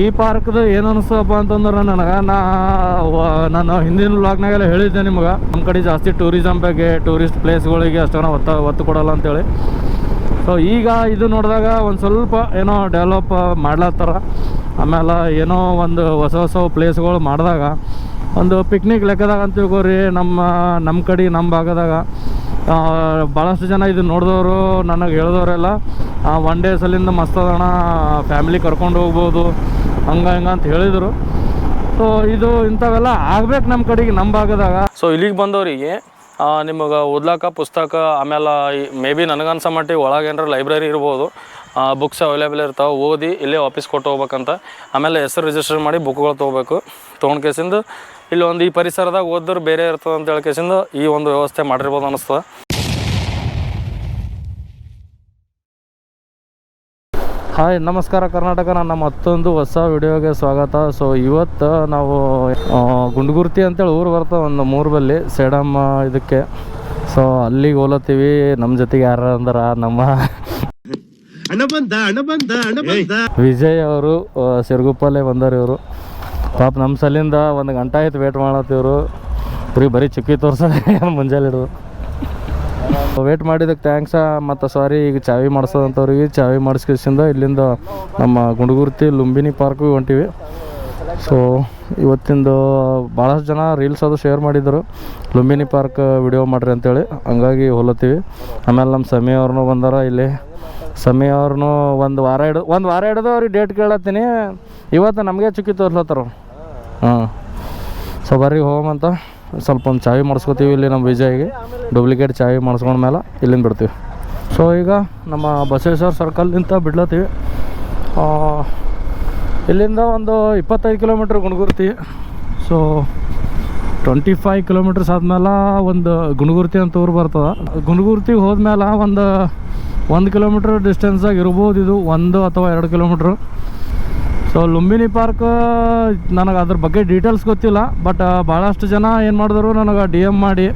ಈ ಪಾರ್ಕ್ದು ಏನು ಅನಿಸ್ತಪ್ಪ ಅಂತಂದ್ರೆ ನನಗೆ ನಾ ನಾನು ಹಿಂದಿನ ಬ್ಲಾಗ್ನಾಗೆಲ್ಲ ಹೇಳಿದ್ದೆ ನಿಮ್ಗೆ. ನಮ್ಮ ಕಡೆ ಜಾಸ್ತಿ ಟೂರಿಸಮ್ ಬಗ್ಗೆ ಟೂರಿಸ್ಟ್ ಪ್ಲೇಸ್ಗಳಿಗೆ ಅಷ್ಟೊಂದು ಒತ್ತ ಒತ್ತು ಕೊಡಲ್ಲ ಅಂತೇಳಿ. ಸೊ ಈಗ ಇದು ನೋಡಿದಾಗ ಒಂದು ಸ್ವಲ್ಪ ಏನೋ ಡೆವಲಪ್ ಮಾಡ್ಲತ್ತಾರ. ಆಮೇಲೆ ಏನೋ ಒಂದು ಹೊಸ ಹೊಸ ಪ್ಲೇಸ್ಗಳು ಮಾಡಿದಾಗ, ಒಂದು ಪಿಕ್ನಿಕ್ ಲೆಕ್ಕದಾಗ ಅಂತ ತಿಳ್ಕೊರಿ, ನಮ್ಮ ನಮ್ಮ ಕಡೆ ನಮ್ಮ ಭಾಗದಾಗ ಭಾಳಷ್ಟು ಜನ ಇದು ನೋಡಿದವರು, ನನಗೆ ಹೇಳಿದವರೆಲ್ಲ ಒನ್ ಡೇ ಸಲಿಂದ ಫ್ಯಾಮಿಲಿ ಕರ್ಕೊಂಡು ಹೋಗ್ಬೋದು. ಹಂಗೆ ಹಿಂಗ ಅಂತ ಹೇಳಿದರು. ಸೊ ಇದು ಇಂಥವೆಲ್ಲ ಆಗ್ಬೇಕು ನಮ್ಮ ಕಡೆಗೆ ನಮ್ಮ ಭಾಗದಾಗ. ಸೊ ಇಲ್ಲಿಗೆ ಬಂದವರಿಗೆ ನಿಮಗೆ ಓದ್ಲಾಕ ಪುಸ್ತಕ ಆಮೇಲೆ ಮೇ ಬಿ ನನಗನ್ಸೋ ಮಟ್ಟಿಗೆ ಒಳಗೆ ಏನಾರ ಲೈಬ್ರರಿ ಇರ್ಬೋದು ಬುಕ್ಸ್ ಅವೈಲೇಬಲ್ ಇರ್ತಾವೆ, ಓದಿ ಇಲ್ಲೇ ವಾಪಸ್ ಕೊಟ್ಟು ಹೋಗ್ಬೇಕಂತ. ಆಮೇಲೆ ಹೆಸರು ರಿಜಿಸ್ಟರ್ ಮಾಡಿ ಬುಕ್ಗಳು ತೊಗೋಬೇಕು. ತೊಗೊಂಡು ಕೇಸಿಂದ ಇಲ್ಲಿ ಒಂದು ಈ ಪರಿಸರದಾಗ ಓದಿದ್ರೆ ಬೇರೆ ಇರ್ತದೆ ಅಂತ ಹೇಳಿ ಕೇಸಿಂದ ಈ ಒಂದು ವ್ಯವಸ್ಥೆ ಮಾಡಿರ್ಬೋದು ಅನಿಸ್ತದೆ. ಹಾಯ್ ನಮಸ್ಕಾರ ಕರ್ನಾಟಕ. ನಮ್ಮ ಮತ್ತೊಂದು ಹೊಸ ವಿಡಿಯೋಗೆ ಸ್ವಾಗತ. ಸೊ ಇವತ್ತು ನಾವು ಗುಂಡ್ಗುರ್ತಿ ಅಂತೇಳಿ ಊರು ಬರ್ತಾವೆ ಒಂದು ಮೂರು ಬಲ್ಲಿ ಸೇಡಮ್ಮ ಇದಕ್ಕೆ. ಸೊ ಅಲ್ಲಿಗೆ ಹೋಲತ್ತೀವಿ. ನಮ್ಮ ಜೊತೆಗೆ ಯಾರು ಅಂದ್ರೆ? ನಮ್ಮ ವಿಜಯ್ ಅವರು ಸಿರುಗುಪ್ಪಲ್ಲೇ ಬಂದಾರ ಇವರು. ಪಾಪ ನಮ್ಮ ಸಲಿಂದ ಒಂದು ಗಂಟೆ ಆಯ್ತು ವೇಟ್ ಮಾಡತ್ತಿವ್ರು. ಬರೀ ಬರೀ ಚುಕ್ಕಿ ತೋರ್ಸೋದೇ ಮುಂಜಾನೆ ಹಿಡಿದು ವೇಟ್ ಮಾಡಿದಕ್ಕೆ ಥ್ಯಾಂಕ್ಸ ಮತ್ತು ಸಾರಿ ಈಗ ಚಾವಿ ಮಾಡಿಸೋದಂಥವ್ರಿಗೆ ಚಾವಿ ಮಾಡಿಸ್ಕಿಸಿಂದ ಇಲ್ಲಿಂದ ನಮ್ಮ ಗುಂಡಗುರ್ತಿ ಲುಂಬಿನಿ ಪಾರ್ಕ್ ಹೊಂಟಿವಿ. ಸೊ ಇವತ್ತಿಂದು ಭಾಳಷ್ಟು ಜನ ರೀಲ್ಸ್ ಅದು ಶೇರ್ ಮಾಡಿದ್ರು ಲುಂಬಿನಿ ಪಾರ್ಕ್ ವಿಡಿಯೋ ಮಾಡ್ರಿ ಅಂತೇಳಿ, ಹಂಗಾಗಿ ಹೊಲತ್ತೀವಿ. ಆಮೇಲೆ ನಮ್ಮ ಸಮಿ ಅವ್ರನ್ನೂ ಬಂದಾರ ಇಲ್ಲಿ. ಸಮಿ ಅವ್ರನ್ನೂ ಒಂದು ವಾರ ಹಿಡಿದು, ಒಂದು ವಾರ ಹಿಡಿದು ಅವ್ರಿಗೆ ಡೇಟ್ ಕೇಳತ್ತೀನಿ. ಇವತ್ತು ನಮಗೆ ಚುಕ್ಕಿ ತೋರ್ಲತ್ತಾರ ಹಾಂ. ಸೊ ಬರ್ರಿ ಹೋಗಮಂತ ಸ್ವಲ್ಪ ಒಂದು ಚಾವಿ ಮಾಡಿಸ್ಕೊತೀವಿ ಇಲ್ಲಿ ನಮ್ಮ ವಿಜಯ್ಗೆ. ಡೂಪ್ಲಿಕೇಟ್ ಚಾವಿ ಮಾಡಿಸ್ಕೊಂಡ್ಮೇಲೆ ಇಲ್ಲಿಂದ ಬಿಡ್ತೀವಿ. ಸೊ ಈಗ ನಮ್ಮ ಬಸವೇಶ್ವರ ಸರ್ಕಲ್ನಿಂದ ಬಿಡ್ಲತ್ತೀವಿ. ಇಲ್ಲಿಂದ ಒಂದು ಇಪ್ಪತ್ತೈದು kilometre Gunagurti. So twenty five kilometres ಆದ್ಮೇಲೆ ಒಂದು ಗುಣಗುರ್ತಿ ಅಂತ ಊರು ಬರ್ತದೆ. ಗುಣಗುರ್ತಿಗೆ ಹೋದ್ಮೇಲೆ ಒಂದು ಒಂದು ಕಿಲೋಮೀಟ್ರ್ ಡಿಸ್ಟೆನ್ಸಾಗಿ ಇರ್ಬೋದು ಇದು, ಒಂದು ಅಥವಾ ಎರಡು ಕಿಲೋಮೀಟ್ರು ಸೊ ಲುಂಬಿನಿ ಪಾರ್ಕ್ ನನಗೆ ಅದ್ರ ಬಗ್ಗೆ ಡೀಟೇಲ್ಸ್ ಗೊತ್ತಿಲ್ಲ ಬಟ್ ಭಾಳಷ್ಟು ಜನ ಏನು ಮಾಡಿದ್ರು, ನನಗೆ ಡಿ ಎಂ ಮಾಡಿ,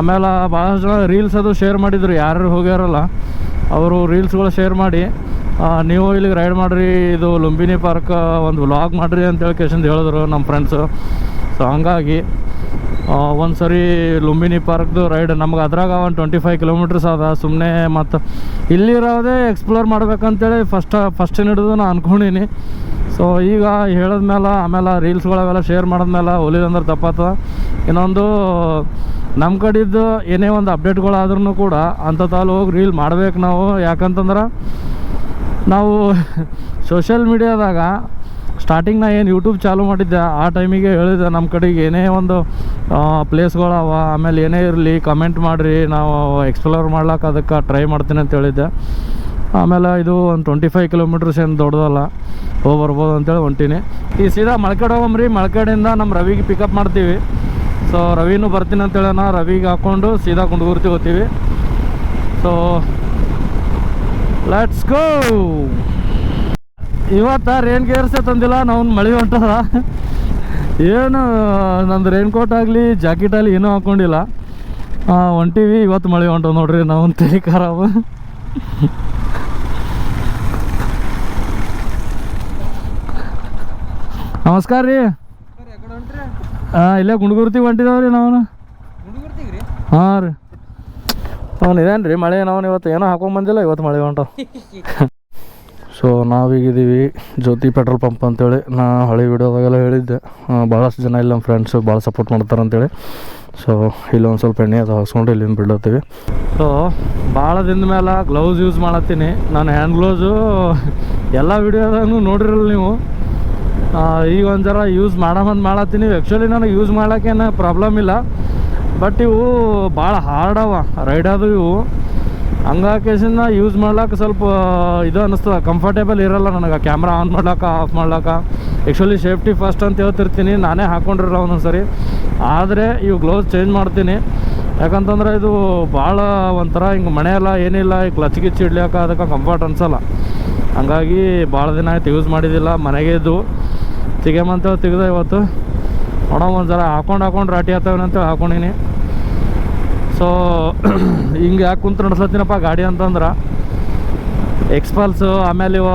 ಆಮೇಲೆ ಭಾಳಷ್ಟು ಜನ ರೀಲ್ಸ್ ಅದು ಶೇರ್ ಮಾಡಿದರು ಯಾರು ಹೋಗ್ಯಾರಲ್ಲ, ಅವರು ರೀಲ್ಸ್ಗಳು ಶೇರ್ ಮಾಡಿ ನೀವು ಇಲ್ಲಿಗೆ ರೈಡ್ ಮಾಡಿರಿ, ಇದು ಲುಂಬಿನಿ ಪಾರ್ಕ್ ಒಂದು ವ್ಲಾಗ್ ಮಾಡಿರಿ ಅಂತೇಳಿ ಕೇಶನ್ ಹೇಳಿದ್ರು ನಮ್ಮ ಫ್ರೆಂಡ್ಸು ಸೊ ಹಂಗಾಗಿ ಒಂದು ಸರಿ ಲುಂಬಿನಿ ಪಾರ್ಕ್ದು ರೈಡ್ ನಮ್ಗೆ ಅದ್ರಾಗ ಒಂದು ಟ್ವೆಂಟಿ ಫೈವ್ ಕಿಲೋಮೀಟರ್ಸ್ ಅದ ಸುಮ್ಮನೆ ಮತ್ತು ಇಲ್ಲಿರೋದೇ ಎಕ್ಸ್ಪ್ಲೋರ್ ಮಾಡ್ಬೇಕಂತೇಳಿ ಫಸ್ಟ್ ಫಸ್ಟ್ ಹಿಡಿದು ನಾನು ಅನ್ಕೊಂಡೀನಿ. ಸೊ ಈಗ ಹೇಳಿದ್ಮೇಲೆ, ಆಮೇಲೆ ರೀಲ್ಸ್ಗಳವೆಲ್ಲ ಶೇರ್ ಮಾಡಿದ್ಮೇಲೆ ಒಲಿದಂದ್ರೆ ತಪ್ಪಾತ. ಇನ್ನೊಂದು ನಮ್ಮ ಕಡಿದ್ದು ಏನೇ ಒಂದು ಅಪ್ಡೇಟ್ಗಳಾದ್ರೂ ಕೂಡ ಅಂಥ ತಾಲು ಹೋಗಿ ರೀಲ್ ಮಾಡ್ಬೇಕು ನಾವು. ಯಾಕಂತಂದ್ರೆ, ನಾವು ಸೋಷಿಯಲ್ ಮೀಡಿಯಾದಾಗ ಸ್ಟಾರ್ಟಿಂಗ್ ನಾ ಏನು ಯೂಟ್ಯೂಬ್ ಚಾಲು ಮಾಡಿದ್ದೆ, ಆ ಟೈಮಿಗೆ ಹೇಳಿದ್ದೆ ನಮ್ಮ ಕಡೆಗೆ ಏನೇ ಒಂದು ಪ್ಲೇಸ್ಗಳವ ಆಮೇಲೆ ಏನೇ ಇರಲಿ ಕಮೆಂಟ್ ಮಾಡಿರಿ, ನಾವು ಎಕ್ಸ್ಪ್ಲೋರ್ ಮಾಡ್ಲಿಕ್ಕೆ ಅದಕ್ಕೆ ಟ್ರೈ ಮಾಡ್ತೀನಿ ಅಂತ ಹೇಳಿದ್ದೆ. ಆಮೇಲೆ ಇದು ಒಂದು ಟ್ವೆಂಟಿ ಫೈವ್ ಕಿಲೋಮೀಟರ್ಸ್ ಏನು ದೊಡ್ಡದಲ್ಲ ಹೋಗಿ ಬರ್ಬೋದು ಅಂತೇಳಿ ಹೊಂಟೀನಿ. ಈ ಸೀದಾ ಮಳ್ಕಡೆ ಹೋಗಮ್ರಿ ಮಳ್ಕಡೆಯಿಂದ ನಮ್ಮ ರವಿಗೆ ಪಿಕಪ್ ಮಾಡ್ತೀವಿ. ಸೊ ರವಿನೂ ಬರ್ತೀನಿ ಅಂತೇಳಿ ನಾ ರವಿಗೆ ಹಾಕ್ಕೊಂಡು ಸೀದಾ ಕುಂದಗುರ್ತಿ ಹೋಗ್ತೀವಿ. ಸೊ ಲೆಟ್ಸ್ ಗೋ ಇವತ್ತು ರೇನ್ ಗೇರ್ಸೇ ತಂದಿಲ್ಲ, ನಾವು ಮಳೆ ಹೊಂಟದ. ಏನು, ನಂದು ರೇನ್ ಕೋಟ್ ಆಗಲಿ ಜಾಕೆಟ್ ಆಗಲಿ ಏನೂ ಹಾಕ್ಕೊಂಡಿಲ್ಲ ಹೊಂಟೀವಿ, ಇವತ್ತು ಮಳೆ ಹೊಂಟವು ನೋಡ್ರಿ, ನಾವು ತಲೆ ಖರಾಬ್. ನಮಸ್ಕಾರ ರೀ. ಹಾಂ ಇಲ್ಲೇ ಗುಂಡ್ಗುರ್ತಿ ಹೊಂಟಿದಾವ್ರಿ ನಾವು ಹಾಂ ರೀ. ಅವ್ನು ಇದೇನ್ರಿ ರೀ ಮಳೆ ನಾವು ಇವತ್ತು ಏನೋ ಹಾಕೊಂಬಂದಿಲ್ಲ ಇವತ್ತು ಮಳೆ ಹೊಂಟ ಸೊ ನಾವೀಗಿದ್ದೀವಿ ಜ್ಯೋತಿ ಪೆಟ್ರೋಲ್ ಪಂಪ್ ಅಂತೇಳಿ. ನಾ ಹಳೆ ವಿಡಿಯೋದಾಗೆಲ್ಲ ಹೇಳಿದ್ದೆ. ಭಾಳಷ್ಟು ಜನ ಇಲ್ಲಿ ನಮ್ಮ ಫ್ರೆಂಡ್ಸು ಭಾಳ ಸಪೋರ್ಟ್ ಮಾಡ್ತಾರೆ ಅಂತೇಳಿ. ಸೊ ಇಲ್ಲಿ ಒಂದು ಸ್ವಲ್ಪ ಎಣ್ಣೆ ಅದು ಹಾಕ್ಸ್ಕೊಂಡು ಇಲ್ಲಿಂದ ಬಿಡ್ಲತ್ತೀವಿ ಸೊ ಭಾಳ ದಿನದ ಮೇಲೆ ಗ್ಲೌಸ್ ಯೂಸ್ ಮಾಡತ್ತೀನಿ. ನಾನು ಹ್ಯಾಂಡ್ ಗ್ಲೌಸು ಎಲ್ಲ ವಿಡಿಯೋದಾಗೂ ನೋಡಿರಲ್ಲ ನೀವು. ಈಗ ಒಂಥರ ಯೂಸ್ ಮಾಡಮಂದು ಮಾಡತ್ತೀನಿ. ಆ್ಯಕ್ಚುಲಿ ನನಗೆ ಯೂಸ್ ಮಾಡೋಕ್ಕೇನು ಪ್ರಾಬ್ಲಮ್ ಇಲ್ಲ. ಬಟ್ ಇವು ಭಾಳ ಹಾರ್ಡ್ ಅವ ರೈಡ್ ಅದು ಇವು. ಹಂಗಾಕೇಸಿಂದ ಯೂಸ್ ಮಾಡ್ಲಾಕೆ ಸ್ವಲ್ಪ ಇದು ಅನ್ನಿಸ್ತದೆ ಕಂಫರ್ಟೇಬಲ್ ಇರಲ್ಲ ನನಗೆ. ಕ್ಯಾಮ್ರಾ ಆನ್ ಮಾಡ್ಲಾಕ ಆಫ್ ಮಾಡ್ಲಿಕ್ಕೆ. ಆ್ಯಕ್ಚುಲಿ ಸೇಫ್ಟಿ ಫಸ್ಟ್ ಅಂತ ಹೇಳ್ತಿರ್ತೀನಿ. ನಾನೇ ಹಾಕ್ಕೊಂಡಿರಲ್ಲ ಒಂದೊಂದು ಸರಿ ಆದರೆ ಇವು ಗ್ಲೌಸ್ ಚೇಂಜ್ ಮಾಡ್ತೀನಿ. ಯಾಕಂತಂದ್ರೆ ಇದು ಭಾಳ ಒಂಥರ ಹಿಂಗೆ ಮನೆ ಎಲ್ಲ ಏನಿಲ್ಲ, ಈ ಕ್ಲಚ್ ಗಿಚ್ ಇಡ್ಲಿಕ್ಕೆ ಅದಕ್ಕೆ ಕಂಫರ್ಟ್ ಅನ್ಸಲ್ಲ. ಹಂಗಾಗಿ ಭಾಳ ದಿನ ಆಯ್ತು ಯೂಸ್ ಮಾಡಿದ್ದಿಲ್ಲ ಮನೆಗೆ ಇದ್ದು ತೆಗೆಮಂತೇಳಿ ತೆಗ್ದ ಇವತ್ತು. ನೋಡೋ ಒಂದು ಜರ ಹಾಕೊಂಡು ಹಾಕೊಂಡು ರಾಟಿ ಅಂತೇಳಿ ಹಾಕೊಂಡಿನಿ. ಸೊ ಹಿಂಗೆ ಯಾಕೆ ಕುಂತು ನಡೆಸ್ಲತ್ತೀನಪ್ಪ ಗಾಡಿ ಅಂತಂದ್ರೆ. ಎಕ್ಸ್ಪಲ್ಸು ಆಮೇಲೆ ಇವ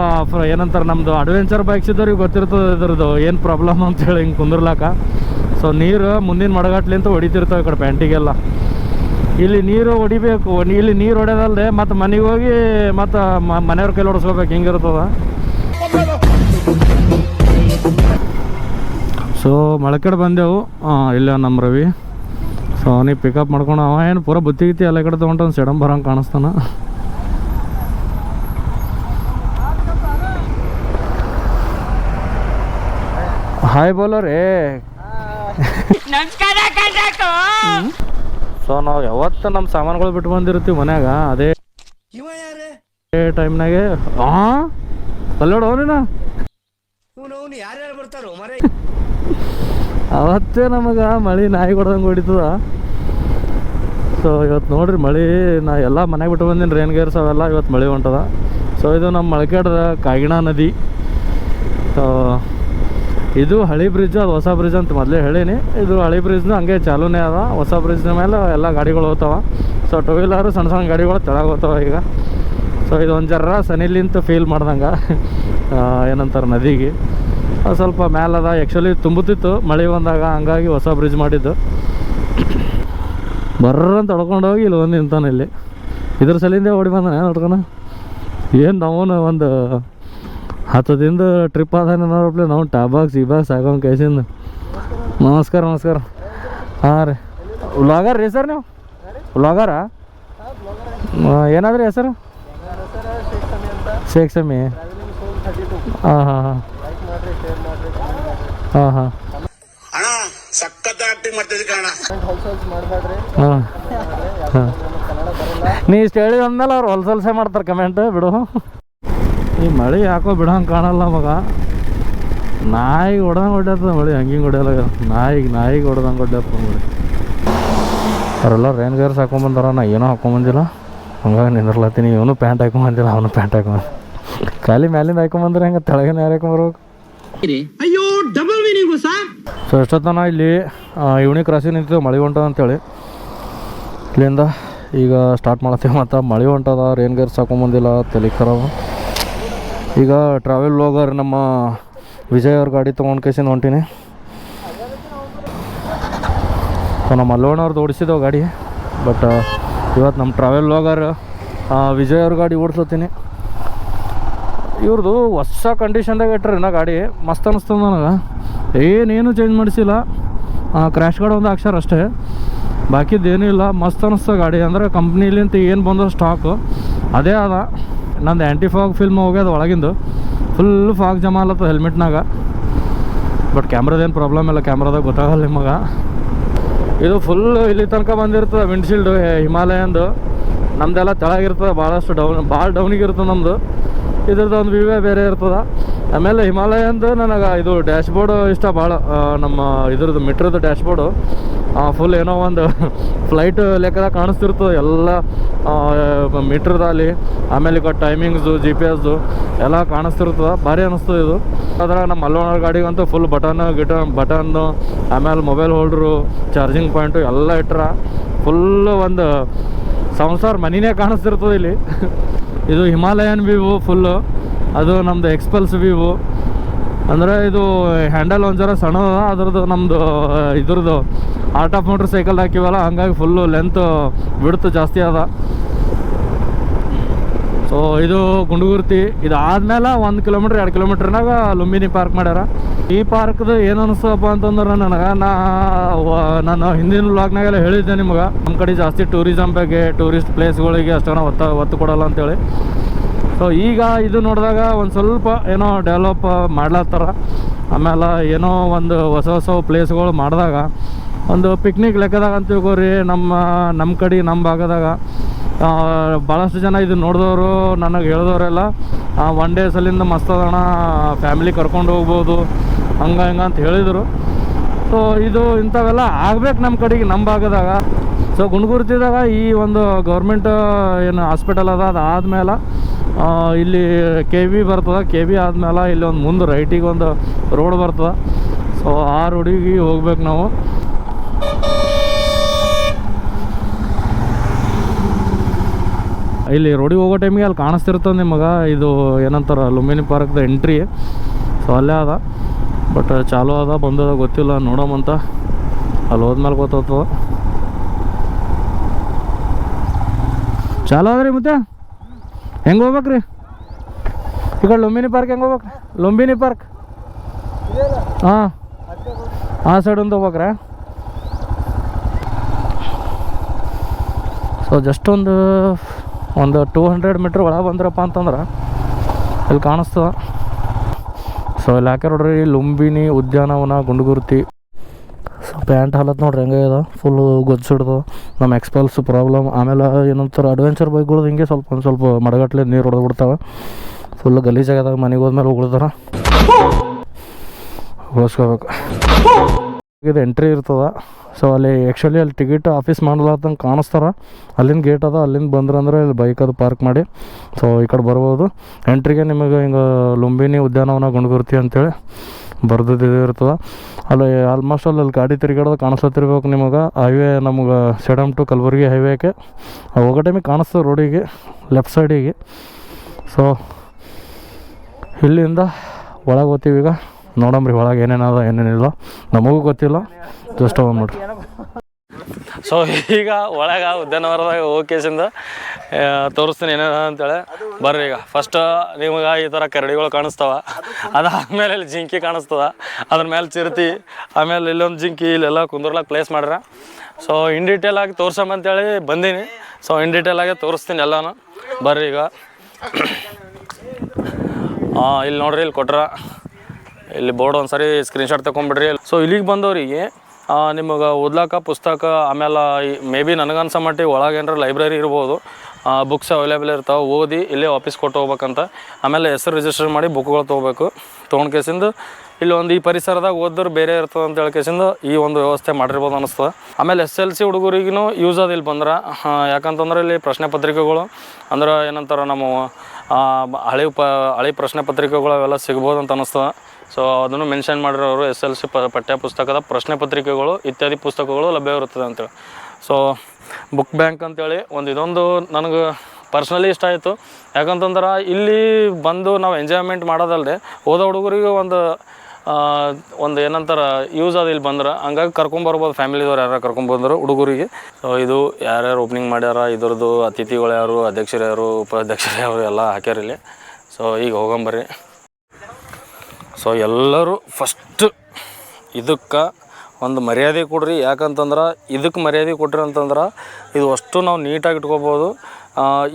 ಏನಂತಾರೆ ನಮ್ಮದು ಅಡ್ವೆಂಚರ್ ಬೈಕ್ಸ್ ಇದ್ದವ್ರಿಗೆ ಗೊತ್ತಿರ್ತದೆ ಇದ್ರದ್ದು. ಏನು ಪ್ರಾಬ್ಲಮ್ ಅಂತೇಳಿ ಹಿಂಗೆ ಕುಂದ್ರಲಾಕ ಸೊ ನೀರು ಮುಂದಿನ ಮಡಗಟ್ಲಿಂತ ಹೊಡಿತಿರ್ತವೆ ಈ ಕಡೆ ಪ್ಯಾಂಟಿಗೆಲ್ಲ. ಇಲ್ಲಿ ನೀರು ಹೊಡಿಬೇಕು. ಇಲ್ಲಿ ನೀರು ಹೊಡೆದಲ್ಲದೆ ಮತ್ತು ಮನೆಗೆ ಹೋಗಿ ಮತ್ತು ಮನೆಯವ್ರ ಕೈಲಿ ಹೊಡೆಸ್ಕೋಬೇಕು. ಹಿಂಗಿರ್ತದ. ಸೊ ಮಳಕಡೆ ಬಂದೆವು. ಹಾಂ ಇಲ್ಲ ನಮ್ಮ ರವಿ. ಸೊ ಅವನಿಗೆ ಪಿಕಪ್ ಮಾಡ್ಕೊಂಡು ಅವ. ಏನು ಪೂರ ಬುತ್ತಿ ಗಿತ್ತಿ ಎಲ್ಲ ಕಡೆ ತೊಗೊಂಡು ಸೆಡಮ್ ಬರಂಗೆ ಕಾಣಿಸ್ತಾನ. ಹಾಯ್ ಬೋಲೋ ರೇ ಸೊ ನಾವು ಯಾವತ್ತು ನಮ್ಮ ಸಾಮಾನುಗಳು ಬಿಟ್ಟು ಬಂದಿರ್ತೀವಿ ಮನ್ಯಾಗ ಅದೇ ಟೈಮ್ನಾಗೆ. ಹಾಂ ಅಲ್ಲೋಡ ಅವನೇನಾ. ಯಾರ್ಯಾರು ಬರ್ತಾರೋ? ಮರೆ. ಅವತ್ತೇ ನಮಗೆ ಮಳೆ ನಾಯಿ ಕೊಡ್ದಂಗೆ ಹೊಡಿತದ. ಸೊ ಇವತ್ತು ನೋಡ್ರಿ ಮಳೆ, ನಾ ಎಲ್ಲ ಮನೆಗೆ ಬಿಟ್ಟು ಬಂದೀನಿ ರೇನ್ ಗೇರ್ಸ್ ಅವೆಲ್ಲ ಇವತ್ತು ಮಳೆ ಹೊಂಟದ. ಸೊ ಇದು ನಮ್ಮ ಮಳಕೇಡದ ಕಾಗಿಣ ನದಿ. ಸೊ ಇದು ಹಳಿ ಬ್ರಿಡ್ಜ್ ಅದು ಹೊಸ ಬ್ರಿಡ್ಜ್ ಅಂತ ಮೊದಲೇ ಹೇಳೀನಿ. ಇದು ಹಳಿ ಬ್ರಿಡ್ಜ್ನು ಹಂಗೆ ಚಾಲೂನೇ ಅದ. ಹೊಸ ಬ್ರಿಡ್ಜ್ನ ಮೇಲೆ ಎಲ್ಲ ಗಾಡಿಗಳು ಹೋಗ್ತಾವ. ಸೊ ಟೂ ವೀಲರು ಸಣ್ಣ ಸಣ್ಣ ಗಾಡಿಗಳು ತೆಳಗೆ ಹೋಗ್ತಾವ ಈಗ. ಸೊ ಇದು ಒಂದು ಜರ ಸನಿಲಿಂತ ಫೀಲ್ ಮಾಡ್ದಂಗೆ. ಏನಂತಾರೆ ನದಿಗೆ. ಸ್ವಲ್ಪ ಮ್ಯಾಲದ. ಆ್ಯಕ್ಚುಲಿ ತುಂಬುತ್ತಿತ್ತು. ಮಳೆ ಬಂದಾಗ ಹಂಗಾಗಿ ಹೊಸ ಬ್ರಿಡ್ಜ್ ಮಾಡಿದ್ದು. ಬರ್ರಂತ ಅಂತ ಹೋಗಿ ಇಲ್ಲಿ ಒಂದು ನಿಂತಾನೆ ಇಲ್ಲಿ. ಇದ್ರ ಸಲಿಂದೆ ಓಡಿ ಬಂದಾನೆ ನೋಡ್ಕೊಣ ಏನು ನಾವು ಒಂದು ಹತ್ತು ದಿನದ ಟ್ರಿಪ್ ಆದಾನೆ ನೋಡಪ್ಲೆ ನಾವು ಟಾಬಾಕ್ಸ್ ಬಾಕ್ಸ್ ಆಗೋ ಕೈಸಿಂದ. ನಮಸ್ಕಾರ ನಮಸ್ಕಾರ. ಹಾಂ ರೀ. ವ್ಲಾಗರ್ ರೀ ಸರ್ ನೀವು? ವ್ಲಾಗರಾ ಏನಾದ್ರಿ ಹೆಸರು? ಶೇಖ್ ಸಮಿ ಹಾಂ ಹಾಂ ಹಾಂ. ಅಣ್ಣ ಸಖತ್ ಆಕ್ಟಿಂಗ್ ಮಾಡ್ತಿದ್ದೆ ಕಣ ನೀ ಇಷ್ಟು ಹೇಳಿದ ಅಂದ್ಮೇಲೆ ಅವ್ರು ಹೊಲ್ಸಲ್ಸೆ ಮಾಡ್ತಾರೆ ಕಮೆಂಟ್ ಬಿಡು. ಈ ಮಳೆ ಯಾಕೋ ಬಿಡಂಗೆ ಕಾಣಲ್ಲ ಮಗ. ನಾಯಿಗೆ ಹೊಡೆದಂಗೆ ಹೊಡ್ಯತ್ತದ ಮಳೆ ಹಂಗಿಂಗೆ ಹೊಡೆಯಲ್ಲ ನಾಯಿಗೆ ನಾಯಿಗೆ ಹೊಡೆದಂಗೆ ಹೊಡ್ಯತ್ತ ಮಳೆ. ಅವರೆಲ್ಲ ರೈನ್ ಗೇರ್ಸ್ ಹಾಕೊಂಬಂದಾರ ನಾ ಏನೂ ಹಾಕೊಂಬಂದಿಲ್ಲ ಹಂಗಾಗಿ ನಿಂದಿರ್ಲತ್ತೀನಿ ಇವನು ಪ್ಯಾಂಟ್ ಹಾಕೊಂಬಂದಿಲ್ಲ ಅವನು ಪ್ಯಾಂಟ್ ಹಾಕೊಂಬಂದ ಖಾಲಿ ಮ್ಯಾಲಿಂದ ಹಾಕೊಂಬಂದ್ರೆ ಹೆಂಗೆ ತೆಳಗಿನ ಯಾರು ಹಾಕೊಂಬರ್ಬೇಕು ಅಯ್ಯೋ ಸೊ ಎಷ್ಟೊತ್ತನ ಇಲ್ಲಿ ಇವನಿ ಕ್ರಾಸಿಗೆ ನಿಂತಿದ್ದು ಮಳೆ ಹೊಂಟದ ಅಂತೇಳಿ. ಇಲ್ಲಿಂದ ಈಗ ಸ್ಟಾರ್ಟ್ ಮಾಡತ್ತೀವಿ ಮತ್ತು ಮಳೆ ಹೊಂಟದ ರೇನ್ ಹಾಕೊಂಬಂದಿಲ್ಲ ತಲೆ ಖರಾಬ್. ಈಗ ಟ್ರಾವೆಲ್ ಹೋಗರ್ ನಮ್ಮ ವಿಜಯ್ ಅವ್ರ ಗಾಡಿ ತೊಗೊಂಡು ಕೇಸಿಂದ ಹೊಂಟೀನಿ. ಸೊ ನಮ್ಮ ಅಲ್ಲೋಣವ್ರದ್ದು ಓಡಿಸಿದ್ದೆವು ಗಾಡಿ ಬಟ್ ಇವತ್ತು ನಮ್ಮ ಟ್ರಾವೆಲ್ ಹೋಗರ್ ವಿಜಯ್ ಅವ್ರ ಗಾಡಿ ಓಡಿಸ್ಲತ್ತೀನಿ. ಇವ್ರದ್ದು ಹೊಸ ಕಂಡೀಷನ್ದಾಗ ಇಟ್ಟರೆ ನಾ ಗಾಡಿ, ಮಸ್ತ್ ಅನಿಸ್ತದ ನನಗೆ. ಏನೇನು ಚೇಂಜ್ ಮಾಡಿಸಿಲ್ಲ. ಕ್ರ್ಯಾಶ್ ಗಾರ್ಡ್ ಒಂದು ಹಾಕ್ಸ್ಯಾರ ಅಷ್ಟೇ. ಬಾಕಿದ್ದು ಏನೂ ಇಲ್ಲ. ಮಸ್ತ್ ಅನಿಸ್ತು ಗಾಡಿ. ಅಂದರೆ ಕಂಪ್ನಿಲಿಂತ ಏನು ಬಂದೋ ಸ್ಟಾಕು ಅದೇ ಅದ. ನಂದು ಆ್ಯಂಟಿ ಫಾಗ್ ಫಿಲ್ಮ್ ಹೋಗ್ಯದ ಒಳಗಿಂದು. ಫುಲ್ ಫಾಗ್ ಜಮಾ ಅಲ್ಲತ್ತ ಹೆಲ್ಮೆಟ್ನಾಗ ಬಟ್ ಕ್ಯಾಮ್ರದೇನು ಪ್ರಾಬ್ಲಮ್ ಇಲ್ಲ. ಕ್ಯಾಮ್ರದಾಗ ಗೊತ್ತಾಗಲ್ಲ ನಿಮಗೆ. ಇದು ಫುಲ್ ಇಲ್ಲಿ ತನಕ ಬಂದಿರ್ತದೆ ವಿಂಡ್ಶೀಲ್ಡು ಹಿಮಾಲಯಂದು. ನಮ್ದೆಲ್ಲ ತೆಳಗಿರ್ತದೆ. ಭಾಳಷ್ಟು ಡೌನ್ ಭಾಳ ಡೌನಿಗೆ ಇರ್ತದೆ ನಮ್ಮದು ಇದ್ರದ್ದು ಒಂದು ವಿವೇ ಬೇರೆ ಇರ್ತದೆ. ಆಮೇಲೆ ಹಿಮಾಲಯಂದು ನನಗೆ ಇದು ಡ್ಯಾಶ್ಬೋರ್ಡ್ ಇಷ್ಟ ಭಾಳ. ನಮ್ಮ ಇದ್ರದ್ದು ಮೀಟ್ರದ್ದು ಡ್ಯಾಶ್ ಬೋರ್ಡು ಫುಲ್ ಏನೋ ಒಂದು ಫ್ಲೈಟ್ ಲೆಕ್ಕದಾಗ ಕಾಣಿಸ್ತಿರ್ತದೆ ಎಲ್ಲ ಮೀಟ್ರದಲ್ಲಿ ಆಮೇಲೆ ಈಗ ಟೈಮಿಂಗ್ಸು ಜಿ ಪಿ ಎಸ್ದು ಎಲ್ಲ ಕಾಣಿಸ್ತಿರ್ತದೆ. ಭಾರಿ ಅನ್ನಿಸ್ತದೆ ಇದು. ಅದ್ರಾಗ ನಮ್ಮ ಅಲ್ಲೋಣ ಗಾಡಿಗಂತೂ ಫುಲ್ ಬಟನ್ ಗಿಟನ್ ಬಟನ್ನು ಆಮೇಲೆ ಮೊಬೈಲ್ ಹೋಲ್ಡ್ರು ಚಾರ್ಜಿಂಗ್ ಪಾಯಿಂಟು ಎಲ್ಲ ಇಟ್ರ. ಫುಲ್ ಒಂದು ಸಂಸಾರ ಮನೆಯೇ ಕಾಣಿಸ್ತಿರ್ತದೆ ಇಲ್ಲಿ. ಇದು ಹಿಮಾಲಯನ್ ವ್ಯೂವು ಫುಲ್ಲು ಅದು ನಮ್ಮದು ಎಕ್ಸ್ಪಲ್ಸ್ ವ್ಯೂವು ಅಂದರೆ ಇದು ಹ್ಯಾಂಡಲ್ ಒಂದು ಜರ ಸಣ್ಣ ಅದ್ರದು ಅದ್ರದ್ದು ನಮ್ಮದು ಇದ್ರದ್ದು ಆರ್ಟ್ ಆಫ್ ಮೋಟ್ರ್ ಸೈಕಲ್ ಹಾಕಿವಲ್ಲ, ಹಂಗಾಗಿ ಫುಲ್ಲು ಲೆಂತ್ ಬಿಡ್ತು ಜಾಸ್ತಿ ಅದ. ಸೊ ಇದು ಗುಂಡುಗುರ್ತಿ ಇದು ಆದಮೇಲೆ ಒಂದು ಕಿಲೋಮೀಟ್ರ್ ಎರಡು ಕಿಲೋಮೀಟ್ರ್ನಾಗ ಲುಂಬಿನಿ ಪಾರ್ಕ್ ಮಾಡ್ಯಾರ. ಈ ಪಾರ್ಕ್ದು ಏನು ಅನಿಸ್ತಪ್ಪ ಅಂತಂದ್ರೆ ನನಗೆ ನಾ ನಾನು ಹಿಂದಿನ ಬ್ಲಾಗ್ನಾಗೆಲ್ಲ ಹೇಳಿದ್ದೆ ನಿಮ್ಗೆ. ನಮ್ಮ ಕಡೆ ಜಾಸ್ತಿ ಟೂರಿಸಮ್ ಬಗ್ಗೆ ಟೂರಿಸ್ಟ್ ಪ್ಲೇಸ್ಗಳಿಗೆ ಗಳಿಗೆ ಒತ್ತ ಒತ್ತು ಕೊಡಲ್ಲ ಅಂತೇಳಿ. ಸೊ ಈಗ ಇದು ನೋಡಿದಾಗ ಒಂದು ಸ್ವಲ್ಪ ಏನೋ ಡೆವಲಪ್ ಮಾಡ್ಲತ್ತಾರ. ಆಮೇಲೆ ಏನೋ ಒಂದು ಹೊಸ ಹೊಸ ಪ್ಲೇಸ್ಗಳು ಮಾಡಿದಾಗ, ಒಂದು ಪಿಕ್ನಿಕ್ ಲೆಕ್ಕದಾಗ ಅಂತ ತಿಳ್ಕೊರಿ, ನಮ್ಮ ನಮ್ಮ ಕಡೆ ನಮ್ಮ ಭಾಗದಾಗ ಭಾಳಷ್ಟು ಜನ ಇದು ನೋಡಿದವರು, ನನಗೆ ಹೇಳಿದವರೆಲ್ಲ ಒನ್ ಡೇ ಸಲಿಂದ ಫ್ಯಾಮಿಲಿ ಕರ್ಕೊಂಡು ಹೋಗ್ಬೋದು. ಹಂಗೆ ಹಿಂಗೆ ಅಂತ ಹೇಳಿದರು. ಸೊ ಇದು ಇಂಥವೆಲ್ಲ ಆಗ್ಬೇಕು ನಮ್ಮ ಕಡೆಗೆ ನಮ್ಮ ಭಾಗದಾಗ. ಸೊ ಗುಣಗುರ್ತಿದಾಗ ಈ ಒಂದು ಗೌರ್ಮೆಂಟ್ ಏನು ಹಾಸ್ಪಿಟಲ್ ಅದ, ಅದು ಇಲ್ಲಿ ಕೆ ವಿ ಬರ್ತದೆ. ಕೆ ವಿ ಆದಮೇಲೆ ಇಲ್ಲಿ ಒಂದು ಮುಂದೆ ರೈಟಿಗೆ ಒಂದು ರೋಡ್ ಬರ್ತದೆ. ಸೊ ಆ ರೋಡಿಗೆ ಹೋಗ್ಬೇಕು ನಾವು. ಇಲ್ಲಿ ರೋಡಿಗೆ ಹೋಗೋ ಟೈಮಿಗೆ ಅಲ್ಲಿ ಕಾಣಿಸ್ತಿರ್ತದೆ ನಿಮಗೆ. ಇದು ಏನಂತಾರೆ ಲುಂಬಿನಿ ಪಾರ್ಕ್ದ ಎಂಟ್ರಿ ಸೊ ಅಲ್ಲೇ ಅದ. ಬಟ್ ಚಾಲು ಅದ, ಬಂದದ ಗೊತ್ತಿಲ್ಲ ನೋಡಮಂತ ಅಲ್ಲಿ ಹೋದ್ಮೇಲೆ ಗೊತ್ತಾಗ್ತದ. ಚಾಲು ಅದ ರೀ ಮತ್ತೆ ಹೆಂಗೆ ಹೋಗ್ಬೇಕ್ರಿ? ಈಗ ಲುಂಬಿನಿ ಪಾರ್ಕ್ ಹೆಂಗೆ ಹೋಗ್ಬೇಕು? ಲುಂಬಿನಿ ಪಾರ್ಕ್. ಹಾಂ. ಆ ಸೈಡ್ ಒಂದು ಹೋಗ್ಬೇಕ್ರ. ಸೊ ಜಸ್ಟ್ ಒಂದು ಒಂದು ಟೂ ಹಂಡ್ರೆಡ್ ಮೀಟ್ರ್ ಒಳಗೆ ಬಂದ್ರಪ್ಪ ಅಂತಂದ್ರೆ ಇಲ್ಲಿ ಕಾಣಿಸ್ತದ. ಸೊ ಇಲ್ಲಿ ಹಾಕ್ಯಾರ ನೋಡ್ರಿ ಲುಂಬಿನಿ ಉದ್ಯಾನವನ ಗುಂಡುಗುರ್ತಿ. ಸೊ ಪ್ಯಾಂಟ್ ಹಾಲತ್ ನೋಡ್ರಿ ಹೆಂಗೆ ಇದೆ? ಫುಲ್ಲು ಗೊಜ್ಜಿಡ್ದು. ನಮ್ಮ ಎಕ್ಸ್ಪಲ್ಸ್ ಪ್ರಾಬ್ಲಮ್ ಆಮೇಲೆ ಏನಂತಾರೆ ಅಡ್ವೆಂಚರ್ ಬೈಕ್ಗಳು ಹಿಂಗೆ ಸ್ವಲ್ಪ ಒಂದು ಸ್ವಲ್ಪ ಮಡಗಟ್ಲೆ ನೀರು ಹೊಡೆದು ಬಿಡ್ತಾವೆ. ಫುಲ್ ಗಲೀಜಾಗದಾಗ ಮನೆಗೆ ಹೋದ್ಮೇಲೆ ಉಗುಳ್ತಾರ. ಉಳಿಸ್ಕೋಬೇಕು ಇದು ಎಂಟ್ರಿ ಇರ್ತದೆ. ಸೊ ಅಲ್ಲಿ ಆ್ಯಕ್ಚುಲಿ ಅಲ್ಲಿ ಟಿಕೆಟ್ ಆಫೀಸ್ ಮಾಡ್ಲಾರ್ದಂಗೆ ಕಾಣಿಸ್ತಾರ. ಅಲ್ಲಿಂದ ಗೇಟ್ ಅದ, ಅಲ್ಲಿಂದ ಬಂದ್ರೆ ಅಂದ್ರೆ ಇಲ್ಲಿ ಬೈಕ್ ಅದು ಪಾರ್ಕ್ ಮಾಡಿ. ಸೊ ಈ ಕಡೆ ಬರ್ಬೋದು. ಎಂಟ್ರಿಗೆ ನಿಮಗೆ ಹಿಂಗೆ ಲುಂಬಿನಿ ಉದ್ಯಾನವನ ಗುಂಡ್ಗುರ್ತಿ ಅಂತೇಳಿ ಬರ್ದಿದ್ದು ಇರ್ತದೆ. ಅಲ್ಲಿ ಆಲ್ಮೋಸ್ಟ್ ಅಲ್ಲಿ ಅಲ್ಲಿ ಗಾಡಿ ತಿರುಗಾಡೋದು ಕಾಣಿಸ್ತಿರ್ಬೇಕು ನಿಮಗೆ. ಹೈವೇ ನಮಗೆ ಸೆಡಮ್ ಟು ಕಲಬುರ್ಗಿ ಹೈವೇಗೆ ಹೋಗೋ ಟೈಮಿಗೆ ಕಾಣಿಸ್ತದೆ ರೋಡಿಗೆ ಲೆಫ್ಟ್ ಸೈಡಿಗೆ ಸೊ ಇಲ್ಲಿಂದ ಒಳಗೆ ಹೋಗ್ತೀವಿ ಈಗ. ನೋಡಮ್ರಿ ಒಳಗೆ ಏನೇನದ ಏನೇನಿಲ್ಲ ನಮಗೂ ಗೊತ್ತಿಲ್ಲ. ಜಸ್ಟ್ ಹೋಗಿ ನೋಡ್ರಿ. ಸೊ ಈಗ ಒಳಗೆ ಉದ್ಯಾನವನದಾಗ ಓಕೆಸಿಂದ ತೋರಿಸ್ತೀನಿ ಏನೇನ ಅಂತೇಳಿ. ಬರ್ರಿ ಈಗ. ಫಸ್ಟ್ ನಿಮಗೆ ಈ ಥರ ಕರಡಿಗಳು ಕಾಣಿಸ್ತಾವ. ಅದಾದ್ಮೇಲೆ ಇಲ್ಲಿ ಜಿಂಕಿ ಕಾಣಿಸ್ತದ. ಅದ್ರ ಮೇಲೆ ಚಿರತಿ, ಆಮೇಲೆ ಇಲ್ಲೊಂದು ಜಿಂಕಿ, ಇಲ್ಲೆಲ್ಲ ಕುಂದ್ರಲಾಗ ಪ್ಲೇಸ್ ಮಾಡ್ರ ಸೊ ಇನ್ ಡೀಟೇಲ್ ಆಗಿ ತೋರ್ಸಂಬಂತೇಳಿ ಬಂದೀನಿ. ಸೊ ಇನ್ ಡೀಟೇಲ್ ಆಗಿ ತೋರಿಸ್ತೀನಿ ಎಲ್ಲಾನು. ಬರ್ರಿ ಈಗ. ಇಲ್ಲಿ ನೋಡ್ರಿ, ಇಲ್ಲಿ ಕೊಟ್ರ. ಇಲ್ಲಿ ಬೋರ್ಡ್ ಒಂದ್ಸರಿ ಸ್ಕ್ರೀನ್ಶಾಟ್ ತಗೊಂಬಿಡ್ರಿ ಸೊ ಇಲ್ಲಿಗೆ ಬಂದವರಿಗೆ ನಿಮಗೆ ಓದ್ಲಾಕ ಪುಸ್ತಕ ಆಮೇಲೆ ಮೇ ಬಿ ನನಗನ್ಸೋ ಮಟ್ಟಿ ಒಳಗೆ ಏನಾರ ಲೈಬ್ರರಿ ಇರ್ಬೋದು. ಬುಕ್ಸ್ ಅವೈಲೇಬಲ್ ಇರ್ತಾವೆ, ಓದಿ ಇಲ್ಲೇ ವಾಪಸ್ ಕೊಟ್ಟು ಹೋಗ್ಬೇಕಂತ. ಆಮೇಲೆ ಹೆಸರು ರಿಜಿಸ್ಟರ್ ಮಾಡಿ ಬುಕ್ಗಳು ತೊಗೋಬೇಕು. ತೊಗೊಂಡು ಕೇಸಿಂದ ಇಲ್ಲಿ ಒಂದು ಈ ಪರಿಸರದಾಗ ಓದಿದ್ರೆ ಬೇರೆ ಇರ್ತದೆ ಅಂತ ಹೇಳಿ ಕೇಸಿಂದ ಈ ಒಂದು ವ್ಯವಸ್ಥೆ ಮಾಡಿರ್ಬೋದು ಅನಿಸ್ತದೆ. ಆಮೇಲೆ ಎಸ್ ಎಲ್ ಸಿ ಹುಡುಗರಿಗೂ ಯೂಸ್ ಅದ ಇಲ್ಲಿ ಬಂದ್ರೆ ಯಾಕಂತಂದ್ರೆ ಇಲ್ಲಿ ಪ್ರಶ್ನೆ ಪತ್ರಿಕೆಗಳು, ಅಂದ್ರೆ ಏನಂತಾರೆ ನಮ್ಮ ಹಳೆ ಪ ಹಳೆ ಪ್ರಶ್ನೆ ಪತ್ರಿಕೆಗಳು ಅವೆಲ್ಲ ಸಿಗ್ಬೋದು ಅಂತ ಅನಿಸ್ತದೆ. ಸೊ ಅದನ್ನು ಮೆನ್ಷನ್ ಮಾಡಿರೋರು ಎಸ್ ಎಲ್ ಸಿ ಪ ಪಠ್ಯ ಪುಸ್ತಕದ ಪ್ರಶ್ನೆ ಪತ್ರಿಕೆಗಳು ಇತ್ಯಾದಿ ಪುಸ್ತಕಗಳು ಲಭ್ಯವಿರುತ್ತದೆ ಅಂತೇಳಿ ಸೊ ಬುಕ್ ಬ್ಯಾಂಕ್ ಅಂತೇಳಿ ಒಂದು ಇದೊಂದು ನನಗೆ ಪರ್ಸ್ನಲಿ ಇಷ್ಟ ಆಯಿತು. ಯಾಕಂತಂದ್ರೆ ಇಲ್ಲಿ ಬಂದು ನಾವು ಎಂಜಾಯ್ಮೆಂಟ್ ಮಾಡೋದಲ್ಲದೆ ಓದೋ ಹುಡುಗರಿಗೆ ಒಂದು ಒಂದು ಏನಂತಾರೆ ಯೂಸ್ ಅದು ಇಲ್ಲಿ ಬಂದ್ರೆ. ಹಂಗಾಗಿ ಕರ್ಕೊಂಬರ್ಬೋದು ಫ್ಯಾಮಿಲಿದವ್ರು ಯಾರು ಕರ್ಕೊಂಬಂದರು ಹುಡುಗರಿಗೆ. ಸೊ ಇದು ಯಾರ್ಯಾರು ಓಪನಿಂಗ್ ಮಾಡ್ಯಾರ, ಇದ್ರದ್ದು ಅತಿಥಿಗಳು ಯಾರು, ಅಧ್ಯಕ್ಷರು ಯಾರು, ಉಪಾಧ್ಯಕ್ಷರು ಯಾರು, ಎಲ್ಲ ಹಾಕ್ಯಾರ ಇಲ್ಲಿ. ಸೊ ಈಗ ಹೋಗಂಬರ್ರಿ. ಸೊ ಎಲ್ಲರೂ ಫಸ್ಟ್ ಇದಕ್ಕೆ ಒಂದು ಮರ್ಯಾದೆ ಕೊಡ್ರಿ. ಯಾಕಂತಂದ್ರೆ ಇದಕ್ಕೆ ಮರ್ಯಾದೆ ಕೊಟ್ರಿ ಅಂತಂದ್ರೆ ಇದು ಅಷ್ಟು ನಾವು ನೀಟಾಗಿ ಇಟ್ಕೋಬೋದು.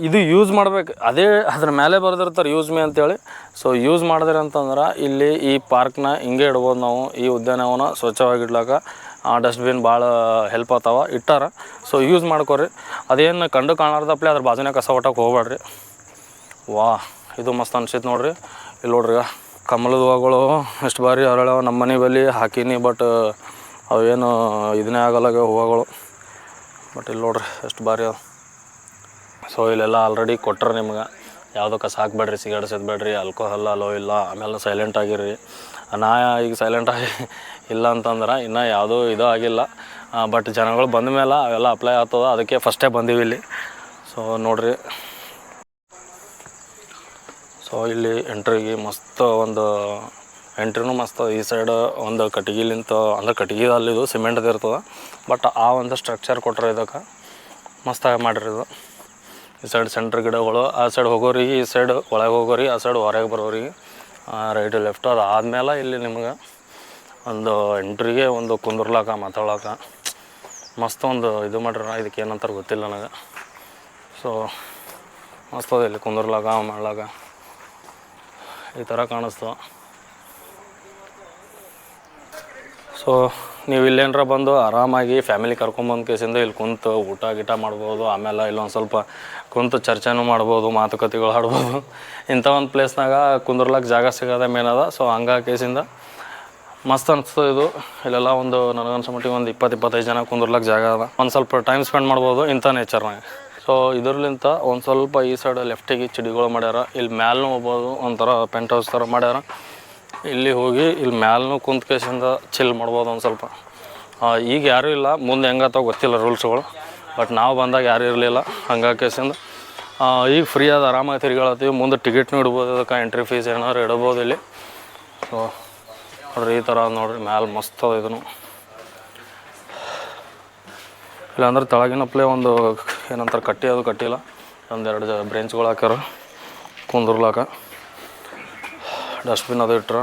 ಇದು ಯೂಸ್ ಮಾಡ್ಬೇಕು. ಅದೇ ಅದ್ರ ಮೇಲೆ ಬರೆದಿರ್ತಾರೆ ಯೂಸ್ ಮೇ ಅಂತೇಳಿ. ಸೊ ಯೂಸ್ ಮಾಡಿದ್ರೆ ಅಂತಂದ್ರೆ ಇಲ್ಲಿ ಈ ಪಾರ್ಕ್ನ ಹಿಂಗೆ ಇಡ್ಬೋದು ನಾವು. ಈ ಉದ್ಯಾನವನ ಸ್ವಚ್ಛವಾಗಿ ಸ್ವಚ್ಛವಾಗಿಡ್ಲಾಕ ಡಸ್ಟ್ಬಿನ್ ಭಾಳ ಹೆಲ್ಪ್ ಆಗ್ತಾವ ಇಟ್ಟಾರ. ಸೊ ಯೂಸ್ ಮಾಡ್ಕೊರಿ. ಅದೇನು ಕಂಡು ಕಾಣಾರ್ದಪ್ಲೆ ಅದ್ರ ಬಾಜುನೇ ಕಸ ಒಟ್ಟಕ್ಕೆ ಹೋಗ್ಬೇಡ್ರಿ ವಾ ಇದು ಮಸ್ತ್ ಅನ್ಸಿತ್ತು ನೋಡ್ರಿ. ಇಲ್ಲಿ ನೋಡ್ರಿ ಕಮಲದ ಹೂವುಗಳು ಎಷ್ಟು ಬಾರಿ ಅರಳವ ನಮ್ಮ ಮನೆ ಬಳಿ ಹಾಕೀನಿ ಬಟ್ ಅವೇನು ಇದನ್ನೇ ಆಗಲ್ಲಾಗ ಹೂವುಗಳು. ಬಟ್ ಇಲ್ಲಿ ನೋಡ್ರಿ ಎಷ್ಟು ಬಾರಿ ಅವ ಸೊ ಇಲ್ಲೆಲ್ಲ ಆಲ್ರೆಡಿ ಕೊಟ್ಟರೆ ನಿಮ್ಗೆ. ಯಾವುದೋ ಕಸ ಹಾಕ್ಬೇಡ್ರಿ ಸಿಗರೇಟ್ ಸೇದ್ಬೇಡ್ರಿ ಆಲ್ಕೋಹಾಲ್ ಅಲೋ ಇಲ್ಲ, ಆಮೇಲೆ ಸೈಲೆಂಟ್ ಆಗಿರ್ರಿ. ನಾ ಈಗ ಸೈಲೆಂಟ್ ಆಗಿ ಇಲ್ಲ ಅಂತಂದ್ರೆ ಇನ್ನೂ ಯಾವುದೂ ಇದು ಆಗಿಲ್ಲ. ಬಟ್ ಜನಗಳು ಬಂದ ಮೇಲೆ ಅವೆಲ್ಲ ಅಪ್ಲೈ ಆಗ್ತದ, ಅದಕ್ಕೆ ಫಸ್ಟೇ ಬಂದೀವಿ ಇಲ್ಲಿ. ಸೊ ನೋಡ್ರಿ. ಸೊ ಇಲ್ಲಿ ಎಂಟ್ರಿಗೆ ಮಸ್ತ್ ಒಂದು ಎಂಟ್ರಿನೂ ಮಸ್ತ್. ಈ ಸೈಡ್ ಒಂದು ಕಟ್ಟಿಗೆಲಿಂತ ಅಂದ್ರೆ ಕಟ್ಟಿಗೆ ಅಲ್ಲಿದು ಸಿಮೆಂಟ್ದು ಇರ್ತದೆ. ಬಟ್ ಆ ಒಂದು ಸ್ಟ್ರಕ್ಚರ್ ಕೊಟ್ಟರೆ ಇದಕ್ಕೆ ಮಸ್ತಾಗಿ ಮಾಡಿರೋದು ಈ ಸೈಡ್ ಸೆಂಟ್ರ್ ಗಿಡಗಳು, ಆ ಸೈಡ್ ಹೋಗೋರಿಗೆ, ಈ ಸೈಡ್ ಒಳಗೆ ಹೋಗೋರಿಗೆ, ಆ ಸೈಡ್ ಹೊರಗೆ ಬರೋರಿಗೆ ರೈಟ್ ಲೆಫ್ಟ್ ಅದು ಆದಮೇಲೆ ಇಲ್ಲಿ ನಿಮ್ಗೆ ಒಂದು ಎಂಟ್ರಿಗೆ ಒಂದು ಕುಂದ್ರಲಾಕ ಮಾತಾಡೋಕೆ ಮಸ್ತ್ ಒಂದು ಇದು ಮಾಡ್ಯಾರ ಇದಕ್ಕೆ ಏನಂತಾರೆ ಗೊತ್ತಿಲ್ಲ ನನಗೆ. ಸೊ ಮಸ್ತ್ ಅದ ಇಲ್ಲಿ ಕುಂದ್ರಲಾಕ ಮಾಡ್ಲಾಕ ಈ ಥರ ಕಾಣಿಸ್ತು. ಸೊ ನೀವು ಇಲ್ಲೇನಾರ ಬಂದು ಆರಾಮಾಗಿ ಫ್ಯಾಮಿಲಿ ಕರ್ಕೊಂಬಂದು ಕೇಸಿಂದ ಇಲ್ಲಿ ಕುಂತು ಊಟ ಗೀಟ ಮಾಡ್ಬೋದು, ಆಮೇಲೆ ಇಲ್ಲೊಂದು ಸ್ವಲ್ಪ ಕುಂತು ಚರ್ಚೆನೂ ಮಾಡ್ಬೋದು, ಮಾತುಕತೆಗಳು ಆಡ್ಬೋದು. ಇಂಥ ಒಂದು ಪ್ಲೇಸ್ನಾಗ ಕುಂದ್ರಲಕ್ಕೆ ಜಾಗ ಸಿಗೋದ ಮೇನ್ ಅದ. ಸೊ ಹಂಗಾಗಿ ಕೇಸಿಂದ ಮಸ್ತ್ ಅನಿಸ್ತು ಇದು. ಇಲ್ಲೆಲ್ಲ ಒಂದು ನನಗನ್ಸೋ ಮಟ್ಟಿಗೆ ಒಂದು ಇಪ್ಪತ್ತು ಇಪ್ಪತ್ತೈದು ಜನ ಕುಂದ್ರಲಕ್ಕೆ ಜಾಗ ಅದ. ಒಂದು ಸ್ವಲ್ಪ ಟೈಮ್ ಸ್ಪೆಂಡ್ ಮಾಡ್ಬೋದು ಇಂಥ ನೇಚರ್ನಾಗ ಸೊ ಇದರ್ಲಿಂತ ಒಂದು ಸ್ವಲ್ಪ ಈ ಸೈಡ್ ಲೆಫ್ಟಿಗೆ ಚಿಡಿಗಳು ಮಾಡ್ಯಾರ. ಇಲ್ಲಿ ಮ್ಯಾಲೂ ಹೋಗ್ಬೋದು, ಒಂಥರ ಪೆಂಟ್ ಹೌಸ್ ಥರ ಮಾಡ್ಯಾರ. ಇಲ್ಲಿ ಹೋಗಿ ಇಲ್ಲಿ ಮ್ಯಾಲೂ ಕುಂತ್ಕೇಸಿಂದ ಚಿಲ್ ಮಾಡ್ಬೋದು ಒಂದು ಸ್ವಲ್ಪ. ಈಗ ಯಾರೂ ಇಲ್ಲ. ಮುಂದೆ ಹೆಂಗತ್ತ ಗೊತ್ತಿಲ್ಲ ರೂಲ್ಸ್ಗಳು ಬಟ್ ನಾವು ಬಂದಾಗ ಯಾರು ಇರಲಿಲ್ಲ. ಹಂಗಾಕೇಸಿಂದ ಈಗ ಫ್ರೀ ಆದ ಆರಾಮಾಗಿ ತಿರ್ಗಾಳತ್ತೀವಿ. ಮುಂದೆ ಟಿಕೆಟ್ನು ಇಡ್ಬೋದು. ಅದಕ್ಕೆ ಎಂಟ್ರಿ ಫೀಸ್ ಏನಾದ್ರು ಇಡ್ಬೋದು ಇಲ್ಲಿ. ಸೊ ನೋಡ್ರಿ, ಈ ಥರ ನೋಡ್ರಿ. ಮ್ಯಾಲೆ ಮಸ್ತ್ ಅದ ಇದನ್ನು ಇಲ್ಲಾಂದ್ರೆ ತೆಳಗಿನ ಒಂದು ಏನಂತಾರೆ, ಕಟ್ಟಿ ಅದು, ಕಟ್ಟಿಲ್ಲ. ಒಂದೆರಡು ಜ, ಬ್ರೆಂಚ್ಗಳು ಹಾಕ್ಯಾರ. ಕುಂದ್ರಲಾಕ. ಡಸ್ಟ್ಬಿನ್ ಅದು ಇಟ್ರ.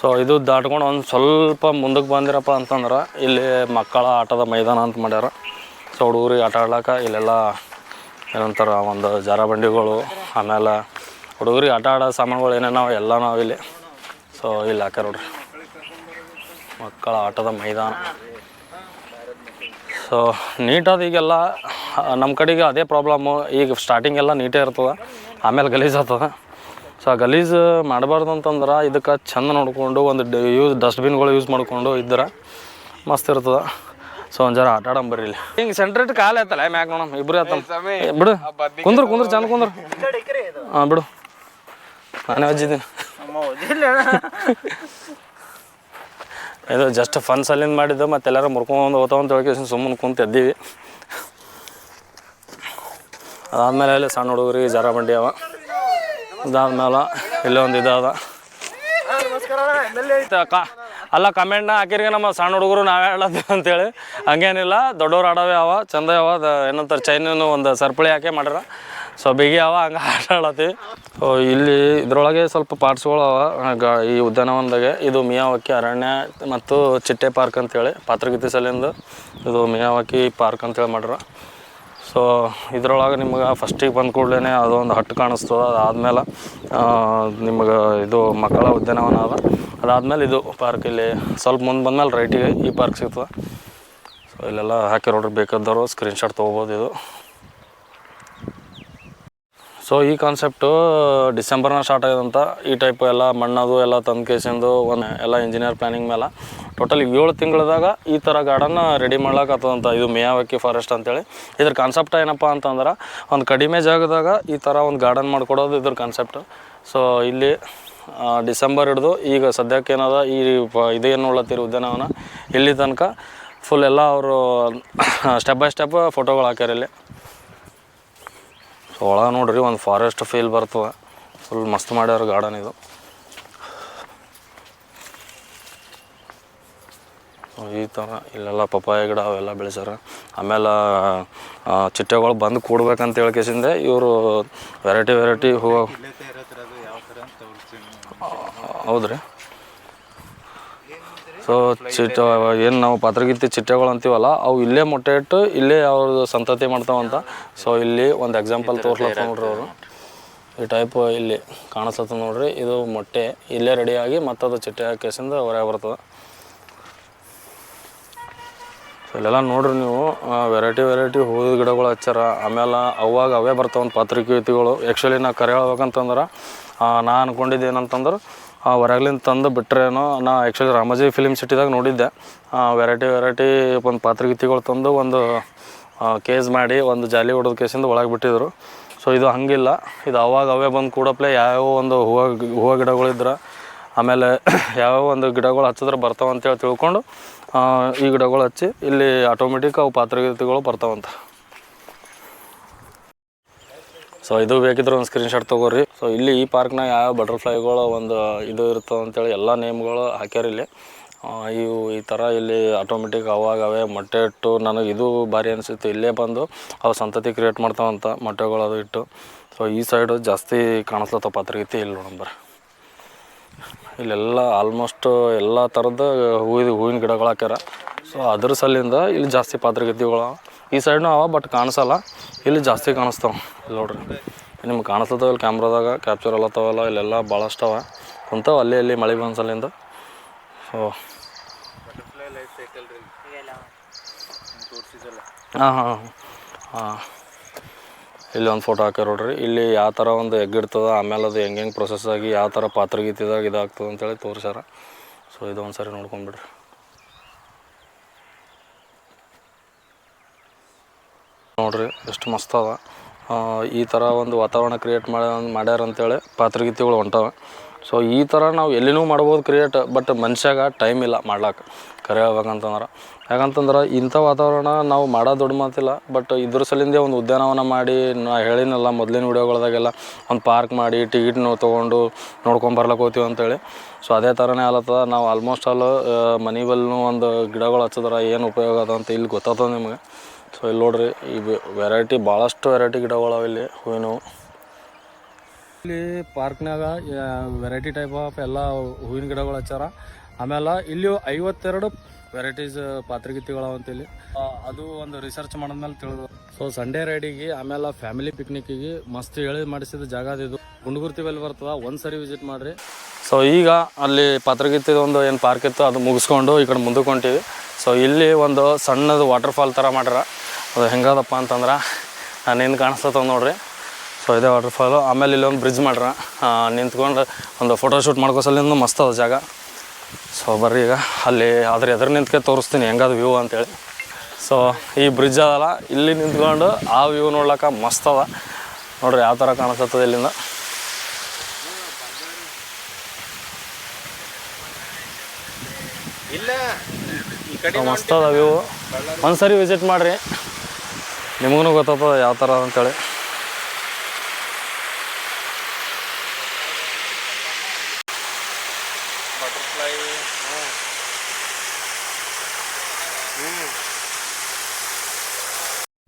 ಸೊ ಇದು ದಾಟ್ಕೊಂಡು ಒಂದು ಸ್ವಲ್ಪ ಮುಂದಕ್ಕೆ ಬಂದಿರಪ್ಪ ಅಂತಂದ್ರೆ, ಇಲ್ಲಿ ಮಕ್ಕಳ ಆಟದ ಮೈದಾನ ಅಂತ ಮಾಡ್ಯಾರ. ಸೊ ಹುಡುಗರಿಗೆ ಆಟ ಆಡ್ಲಾಕ ಇಲ್ಲೆಲ್ಲ ಏನಂತಾರೆ, ಒಂದು ಜಾರ ಬಂಡಿಗಳು ಆಮೇಲೆ ಹುಡುಗರಿಗೆ ಆಟ ಆಡೋ ಸಾಮಾನುಗಳು ಏನೇನೋ ಎಲ್ಲ ನಾವಿಲ್ಲಿ ಇಲ್ಲಿ. ಸೊ ಇಲ್ಲಿ ಹಾಕ ನೋಡ್ರಿ. ಮಕ್ಕಳ ಆಟದ ಮೈದಾನ. ಸೊ ನೀಟಾದ ಈಗೆಲ್ಲ ನಮ್ಮ ಕಡೆಗೆ ಅದೇ ಪ್ರಾಬ್ಲಮ್ಮು ಈಗ ಸ್ಟಾರ್ಟಿಂಗ್ ಎಲ್ಲ ನೀಟೇ ಇರ್ತದೆ ಆಮೇಲೆ ಗಲೀಜು ಆಗ್ತದೆ. ಸೊ ಆ ಗಲೀಜು ಮಾಡಬಾರ್ದು ಅಂತಂದ್ರೆ ಇದಕ್ಕೆ ಚಂದ ನೋಡಿಕೊಂಡು ಒಂದು ಯೂಸ್ ಡಸ್ಟ್ಬಿನ್ಗಳು ಯೂಸ್ ಮಾಡಿಕೊಂಡು ಇದ್ರೆ ಮಸ್ತ್ ಇರ್ತದೆ. ಸೊ ಒಂದು ಜನ ಆಟ ಆಡಂಬರಿ ಇಲ್ಲಿ. ಹಿಂಗೆ ಸೆಂಟ್ರೇಟ್ ಕಾಲ ಐತಲ್ಲ ಮ್ಯಾಕ್ ನೋಡಮ್ ಇಬ್ರು ಆತಮ್ ಬಿಡು. ಕುಂದ್ರು ಕುಂದ್ರು ಚಂದ ಕುಂದ್ರು. ಹಾಂ ಬಿಡು. ನಾನೇ ಅಜ್ಜಿದ್ದೀನಿ ಇದು ಜಸ್ಟ್ ಫನ್ ಸಲಿಂದ ಮಾಡಿದ್ದು ಮತ್ತೆ ಎಲ್ಲರೂ ಮುರ್ಕೊಂಡು ಹೋಗ್ತಾವ ಅಂತ ಹೇಳಿ ಸುಮ್ಮನೆ ಕುಂತ ಎದ್ದೀವಿ. ಅದಾದ್ಮೇಲೆ ಅಲ್ಲಿ ಸಣ್ಣ ಹುಡುಗರಿಗೆ ಜರ ಬಂಡಿ ಅವ. ಅದಾದ್ಮೇಲೆ ಇಲ್ಲೇ ಒಂದು ಇದಾದ ಅಲ್ಲ ಕಮೆಂಟ್ನ ಹಾಕಿರಿಗೆ ನಮ್ಮ ಸಣ್ಣ ಹುಡುಗರು ನಾವೇ ಹೇಳತ್ತೀವಿ ಅಂತೇಳಿ. ಹಂಗೇನಿಲ್ಲ, ದೊಡ್ಡವ್ರು ಆಡೋವೇ ಅವ, ಚಂದ ಅವ ಏನಂತಾರೆ ಚೈನನು ಒಂದು ಸರ್ಪಳಿ ಹಾಕಿ ಮಾಡ್ಯಾರ ಸೊ ಬಿಗಿ ಅವ ಹಂಗೆ ಆಟ ಆಡತ್ತೀವಿ ಇಲ್ಲಿ ಇದರೊಳಗೆ ಸ್ವಲ್ಪ ಪಾರ್ಟ್ಸ್ಗಳವ ಈ ಉದ್ಯಾನವನದಾಗೆ ಇದು ಮಿಯಾವಕ್ಕಿ ಅರಣ್ಯ ಮತ್ತು ಚಿಟ್ಟೆ ಪಾರ್ಕ್ ಅಂತೇಳಿ, ಪಾತ್ರಗಿತ್ತಿ ಸಲಿಂದ ಇದು ಮಿಯಾವಕ್ಕಿ ಪಾರ್ಕ್ ಅಂತೇಳಿ ಮಾಡ್ಯಾರ. ಸೊ ಇದ್ರೊಳಗೆ ನಿಮ್ಗೆ ಫಸ್ಟಿಗೆ ಬಂದ ಕೂಡಲೇ ಅದೊಂದು ಹಟ್ಟು ಕಾಣಿಸ್ತದೆ. ಅದಾದಮೇಲೆ ನಿಮ್ಗೆ ಇದು ಮಕ್ಕಳ ಉದ್ಯಾನವನ ಅದ. ಅದಾದಮೇಲೆ ಇದು ಪಾರ್ಕ್ ಇಲ್ಲಿ ಸ್ವಲ್ಪ ಮುಂದೆ ಬಂದ್ಮೇಲೆ ರೈಟಿಗೆ ಈ ಪಾರ್ಕ್ ಸಿಗ್ತದೆ. ಸೊ ಇಲ್ಲೆಲ್ಲ ಹಾಕಿ ನೋಡ್ರಿ, ಬೇಕಾದವರು ಸ್ಕ್ರೀನ್ಶಾಟ್ ತೊಗೋಬೋದು ಇದು. ಸೊ ಈ ಕಾನ್ಸೆಪ್ಟು ಡಿಸೆಂಬರ್ನ ಸ್ಟಾರ್ಟ್ ಆಗ್ಯದಂತ ಈ ಟೈಪ್ ಎಲ್ಲ ಮಣ್ಣದು ಎಲ್ಲ ತಂದು ಕೇಸಿಂದು ಒಂದು ಎಲ್ಲ ಇಂಜಿನಿಯರ್ ಪ್ಲಾನಿಂಗ್ ಮೇಲೆ ಟೋಟಲ್ ಏಳು ತಿಂಗಳದಾಗ ಈ ಥರ ಗಾರ್ಡನ್ನ ರೆಡಿ ಮಾಡ್ಲಾಕತ್ತದಂತ ಇದು ಮೇಯಾವಕ್ಕಿ ಫಾರೆಸ್ಟ್ ಅಂತೇಳಿ. ಇದ್ರ ಕಾನ್ಸೆಪ್ಟ್ ಏನಪ್ಪ ಅಂತಂದ್ರೆ ಒಂದು ಕಡಿಮೆ ಜಾಗದಾಗ ಈ ಥರ ಒಂದು ಗಾರ್ಡನ್ ಮಾಡ್ಕೊಡೋದು ಇದ್ರ ಕಾನ್ಸೆಪ್ಟ್ ಸೊ ಇಲ್ಲಿ ಡಿಸೆಂಬರ್ ಹಿಡಿದು ಈಗ ಸದ್ಯಕ್ಕೆ ಏನದ ಈ ಇದೇನು ನೋಡ್ಲತ್ತೀರಿ ಉದ್ಯಾನವನ, ಇಲ್ಲಿ ತನಕ ಫುಲ್ ಎಲ್ಲ ಅವರು ಸ್ಟೆಪ್ ಬೈ ಸ್ಟೆಪ್ ಫೋಟೋಗಳು ಹಾಕ್ಯಾರ ಇಲ್ಲಿ. ಸೊ ಒಳಗೆ ನೋಡ್ರಿ ಒಂದು ಫಾರೆಸ್ಟ್ ಫೀಲ್ ಬರ್ತದೆ. ಫುಲ್ ಮಸ್ತ್ ಮಾಡ್ಯಾರ ಗಾರ್ಡನ್ ಇದು. ಈ ಥರ ಇಲ್ಲೆಲ್ಲ ಪಪ್ಪಾಯ ಗಿಡ ಅವೆಲ್ಲ ಬೆಳೆಸ್ಯಾರ. ಆಮೇಲೆ ಚಿಟ್ಟೆಗಳು ಬಂದು ಕೂಡ್ಬೇಕಂತ ಹೇಳ್ಕೇಸಿಂದೆ ಇವರು ವೆರೈಟಿ ವೆರೈಟಿ ಹೂವು ಹೌದ್ರಿ. ಸೊ ಚಿಟ್ಟ ಏನು ನಾವು ಪಾತ್ರಗಿತ್ತಿ ಚಿಟ್ಟೆಗಳು ಅಂತೀವಲ್ಲ, ಅವು ಇಲ್ಲೇ ಮೊಟ್ಟೆ ಇಟ್ಟು ಇಲ್ಲೇ ಅವ್ರದ್ದು ಸಂತತಿ ಮಾಡ್ತಾವಂತ ಸೊ ಇಲ್ಲಿ ಒಂದು ಎಕ್ಸಾಂಪಲ್ ತೋರ್ಸ್ಲತ್ತ ನೋಡ್ರಿ ಅವರು. ಈ ಟೈಪ್ ಇಲ್ಲಿ ಕಾಣಿಸ್ತದ ನೋಡ್ರಿ, ಇದು ಮೊಟ್ಟೆ. ಇಲ್ಲೇ ರೆಡಿಯಾಗಿ ಮತ್ತದು ಚಿಟ್ಟೆ ಹಾಕಿಸಿಂದ ಹೊರಗೆ ಬರ್ತದೆ. ಸೊ ಇಲ್ಲೆಲ್ಲ ನೋಡ್ರಿ ನೀವು ವೆರೈಟಿ ವೆರೈಟಿ ಹೂವಿನ ಗಿಡಗಳು ಹಚ್ಚಾರ. ಆಮೇಲೆ ಅವಾಗ ಅವೇ ಬರ್ತಾವಂತ ಪಾತ್ರಿಕೀತಿಗಳು ಆ್ಯಕ್ಚುಲಿ ನಾ ಕರೆ ಹೇಳ್ಬೇಕಂತಂದ್ರೆ ನಾ ಅಂದ್ಕೊಂಡಿದ್ದು ಏನಂತಂದ್ರೆ ಹೊರಗ್ಲಿಂದ ತಂದು ಬಿಟ್ರೇನೋ ನಾ ಆ್ಯಕ್ಚುಲಿ ರಾಮೋಜಿ ಫಿಲಿಮ್ ಸಿಟಿದಾಗ ನೋಡಿದ್ದೆ. ವೆರೈಟಿ ವೆರೈಟಿ ಒಂದು ಪಾತ್ರಗೀತಿಗಳು ತಂದು ಒಂದು ಕೇಸ್ ಮಾಡಿ, ಒಂದು ಜಾಲಿ ಹೊಡೆದ ಕೇಸಿಂದ ಒಳಗೆ ಬಿಟ್ಟಿದ್ರು. ಸೊ ಇದು ಹಂಗಿಲ್ಲ. ಇದು ಅವಾಗ ಅವೇ ಬಂದು ಕೂಡಪ್ಲೆ ಯಾವ್ಯಾವ ಒಂದು ಹೂವು ಹೂವು ಗಿಡಗಳಿದ್ರೆ ಆಮೇಲೆ ಯಾವ ಒಂದು ಗಿಡಗಳು ಹಚ್ಚಿದ್ರೆ ಬರ್ತಾವಂತೇಳಿ ತಿಳ್ಕೊಂಡು ಈ ಗಿಡಗಳು ಹಚ್ಚಿ ಇಲ್ಲಿ ಆಟೋಮೆಟಿಕ್ ಅವು ಪಾತ್ರಗಿತ್ತಿಗಳು ಬರ್ತಾವಂತ. ಸೊ ಇದು ಬೇಕಿದ್ರೆ ಒಂದು ಸ್ಕ್ರೀನ್ಶಾಟ್ ತೊಗೋರಿ. ಸೊ ಇಲ್ಲಿ ಈ ಪಾರ್ಕ್ನಾಗ ಯಾವ ಬಟರ್ಫ್ಲೈಗಳು ಒಂದು ಇದು ಇರ್ತದೆ ಅಂತೇಳಿ ಎಲ್ಲ ನೇಮ್ಗಳು ಹಾಕ್ಯಾರ ಇಲ್ಲಿ. ಇವು ಈ ಥರ ಇಲ್ಲಿ ಆಟೋಮೆಟಿಕ್ ಅವಾಗ ಅವೇ ಮೊಟ್ಟೆ ಇಟ್ಟು ನನಗೆ ಇದು ಭಾರಿ ಅನಿಸುತ್ತೆ. ಇಲ್ಲೇ ಬಂದು ಅವು ಸಂತತಿ ಕ್ರಿಯೇಟ್ ಮಾಡ್ತಾವಂತ ಮೊಟ್ಟೆಗಳು ಅದು ಇಟ್ಟು. ಸೊ ಈ ಸೈಡು ಜಾಸ್ತಿ ಕಾಣಿಸ್ಲತ್ತವ ಪಾತ್ರಗಿತ್ತಿ ಇಲ್ಲಿ ನೋಡಂಬರ ಇಲ್ಲೆಲ್ಲ ಆಲ್ಮೋಸ್ಟ್ ಎಲ್ಲ ಥರದ ಹೂವಿದ ಹೂವಿನ ಗಿಡಗಳು ಹಾಕ್ಯಾರ. ಸೊ ಅದ್ರ ಸಲಿಂದ ಇಲ್ಲಿ ಜಾಸ್ತಿ ಪಾತ್ರಗತಿಗಳು. ಈ ಸೈಡ್ನೂ ಅವ ಬಟ್ ಕಾಣಿಸಲ್ಲ. ಇಲ್ಲಿ ಜಾಸ್ತಿ ಕಾಣಿಸ್ತಾವ. ಇಲ್ಲಿ ನೋಡ್ರಿ. ನಿಮ್ಗೆ ಕಾಣಿಸ್ತವ ಇಲ್ಲಿ ಕ್ಯಾಮ್ರಾದಾಗ ಕ್ಯಾಪ್ಚರ್ ಅಲ್ಲತ್ತಾವಲ್ಲ ಇಲ್ಲೆಲ್ಲ ಭಾಳಷ್ಟು ಅವ. ಕುಂತಾವ, ಅಲ್ಲಿ ಅಲ್ಲಿ ಮಳೆ ಬಂದ ಸಲಿಂದ ಸೊ ಹಾಂ ಹಾಂ ಹಾಂ. ಇಲ್ಲಿ ಒಂದು ಫೋಟೋ ಹಾಕ್ಯಾರ ನೋಡ್ರಿ. ಇಲ್ಲಿ ಯಾವ ಥರ ಒಂದು ಎಗ್ ಆಮೇಲೆ ಅದು ಹೆಂಗೆ ಹೆಂಗೆ ಪ್ರೊಸೆಸ್ ಆಗಿ, ಯಾವ ಥರ ಪಾತ್ರಗೀತಿದಾಗ ಇದಾಗ್ತದೆ ಅಂತೇಳಿ ತೋರಿಸ್ಯಾರ. ಸೊ ಇದು ಒಂದು ಸರಿ ನೋಡ್ಕೊಂಬಿಡ್ರಿ. ನೋಡ್ರಿ ಎಷ್ಟು ಮಸ್ತ್ ಅದ. ಈ ಥರ ಒಂದು ವಾತಾವರಣ ಕ್ರಿಯೇಟ್ ಮಾಡ, ಮಾಡ್ಯಾರ ಅಂತೇಳಿ ಪಾತ್ರಗೀತೆಗಳು ಹೊಂಟವೆ. ಸೊ ಈ ಥರ ನಾವು ಎಲ್ಲಿನೂ ಮಾಡ್ಬೋದು ಕ್ರಿಯೇಟ್ ಬಟ್ ಮನುಷ್ಯಾಗ ಟೈಮ್ ಇಲ್ಲ ಮಾಡ್ಲಾಕ. ಕರೆ ಹೇಳ್ಬೇಕಂತಂದ್ರೆ ಯಾಕಂತಂದ್ರೆ ಇಂಥ ವಾತಾವರಣ ನಾವು ಮಾಡೋ ದೊಡ್ಡ ಮಾತಿಲ್ಲ ಬಟ್ ಇದ್ರ ಸಲಿಂದೆ ಒಂದು ಉದ್ಯಾನವನ ಮಾಡಿ, ನಾ ಹೇಳಿನಲ್ಲ ಮೊದಲಿನ ವಿಡಿಯೋಗಳ್ದಾಗೆಲ್ಲ, ಒಂದು ಪಾರ್ಕ್ ಮಾಡಿ ಟಿಕೆಟ್ನು ತೊಗೊಂಡು ನೋಡ್ಕೊಂಬರ್ಲಕ್ಕೆ ಹೋಗ್ತೀವಿ ಅಂತೇಳಿ. ಸೊ ಅದೇ ಥರನೇ ಆಲತ್ತದ ನಾವು ಆಲ್ಮೋಸ್ಟ್ ಆಲ್ ಮನೆ ಬಲ್ಲೂ ಒಂದು ಗಿಡಗಳು ಹಚ್ಚಿದ್ರೆ ಏನು ಉಪಯೋಗ ಅದ ಅಂತ ಇಲ್ಲಿ ಗೊತ್ತಾಗ್ತದೆ ನಿಮಗೆ. ಸೊ ಇಲ್ಲಿ ನೋಡ್ರಿ, ಈ ವೆರೈಟಿ ಭಾಳಷ್ಟು ವೆರೈಟಿ ಗಿಡಗಳು ಇಲ್ಲಿ, ಹೂವಿನವು. ಇಲ್ಲಿ ಪಾರ್ಕ್ನಾಗ ವೆರೈಟಿ ಟೈಪ್ ಆಫ್ ಎಲ್ಲ ಹೂವಿನ ಗಿಡಗಳು ಹಚ್ಚಾರ. ಆಮೇಲೆ ಇಲ್ಲಿ ಐವತ್ತೆರಡು ವೆರೈಟೀಸ್ ಪಾತ್ರಗಿತ್ತಿಗಳವ ಅಂತ ಇಲ್ಲಿ ಅದು ಒಂದು ರಿಸರ್ಚ್ ಮಾಡಿದ್ಮೇಲೆ ತಿಳಿದು. ಸೊ ಸಂಡೇ ರೈಡಿಗೆ ಆಮೇಲೆ ಫ್ಯಾಮಿಲಿ ಪಿಕ್ನಿಕ್ಕಿಗೆ ಮಸ್ತ್ ಹೇಳಿ ಮಾಡಿಸಿದ ಜಾಗ ಅದು ಗುಂಡುಗುರ್ತಿ ಬಲ್ಲಿ ಬರ್ತದ ಒಂದ್ಸರಿ ವಿಸಿಟ್ ಮಾಡ್ರಿ. ಸೊ ಈಗ ಅಲ್ಲಿ ಪಾತ್ರಗಿತ್ತಿದ ಒಂದು ಏನು ಪಾರ್ಕ್ ಇತ್ತು ಅದು ಮುಗಿಸ್ಕೊಂಡು ಈ ಕಡೆ ಮುಂದಕ್ಕೆ ಹೊಂಟೀವಿ. ಸೊ ಇಲ್ಲಿ ಒಂದು ಸಣ್ಣದು ವಾಟರ್ ಫಾಲ್ ಥರ ಮಾಡ್ಯಾರ. ಅದು ಹೆಂಗದಪ್ಪ ಅಂತಂದ್ರೆ ನಾನು ಏನು ಕಾಣಿಸ್ತದ ನೋಡ್ರಿ. ಸೊ ಇದೇ ವಾಟರ್ ಫಾಲು ಆಮೇಲೆ ಇಲ್ಲೊಂದು ಬ್ರಿಡ್ಜ್ ಮಾಡ್ರ. ನಿಂತ್ಕೊಂಡು ಒಂದು ಫೋಟೋ ಶೂಟ್ ಮಸ್ತ್ ಅದ ಜಾಗ. ಸೊ ಬರ್ರಿ ಈಗ. ಅಲ್ಲಿ ಅದ್ರ ಎದುರು ನಿಂತ್ಕೆ ತೋರಿಸ್ತೀನಿ. ಹೆಂಗದ ವ್ಯೂ ಅಂತೇಳಿ. ಸೊ ಈ ಬ್ರಿಡ್ಜ್ ಅದಲ್ಲ. ಇಲ್ಲಿ ನಿಂತ್ಕೊಂಡು ಆ ವ್ಯೂ ನೋಡ್ಲಕ್ಕ ಮಸ್ತ್ ಅದ. ನೋಡ್ರಿ ಯಾವ ಥರ ಕಾಣಿಸ್ತದೆ ಇಲ್ಲಿಂದ. ಮಸ್ತ್ ಅದ ವ್ಯೂ ಒಂದ್ಸರಿ ವಿಸಿಟ್ ಮಾಡಿರಿ. ನಿಮಗೂ ಗೊತ್ತಾಗ್ತದೆ ಯಾವ ಥರ ಅಂತೇಳಿ.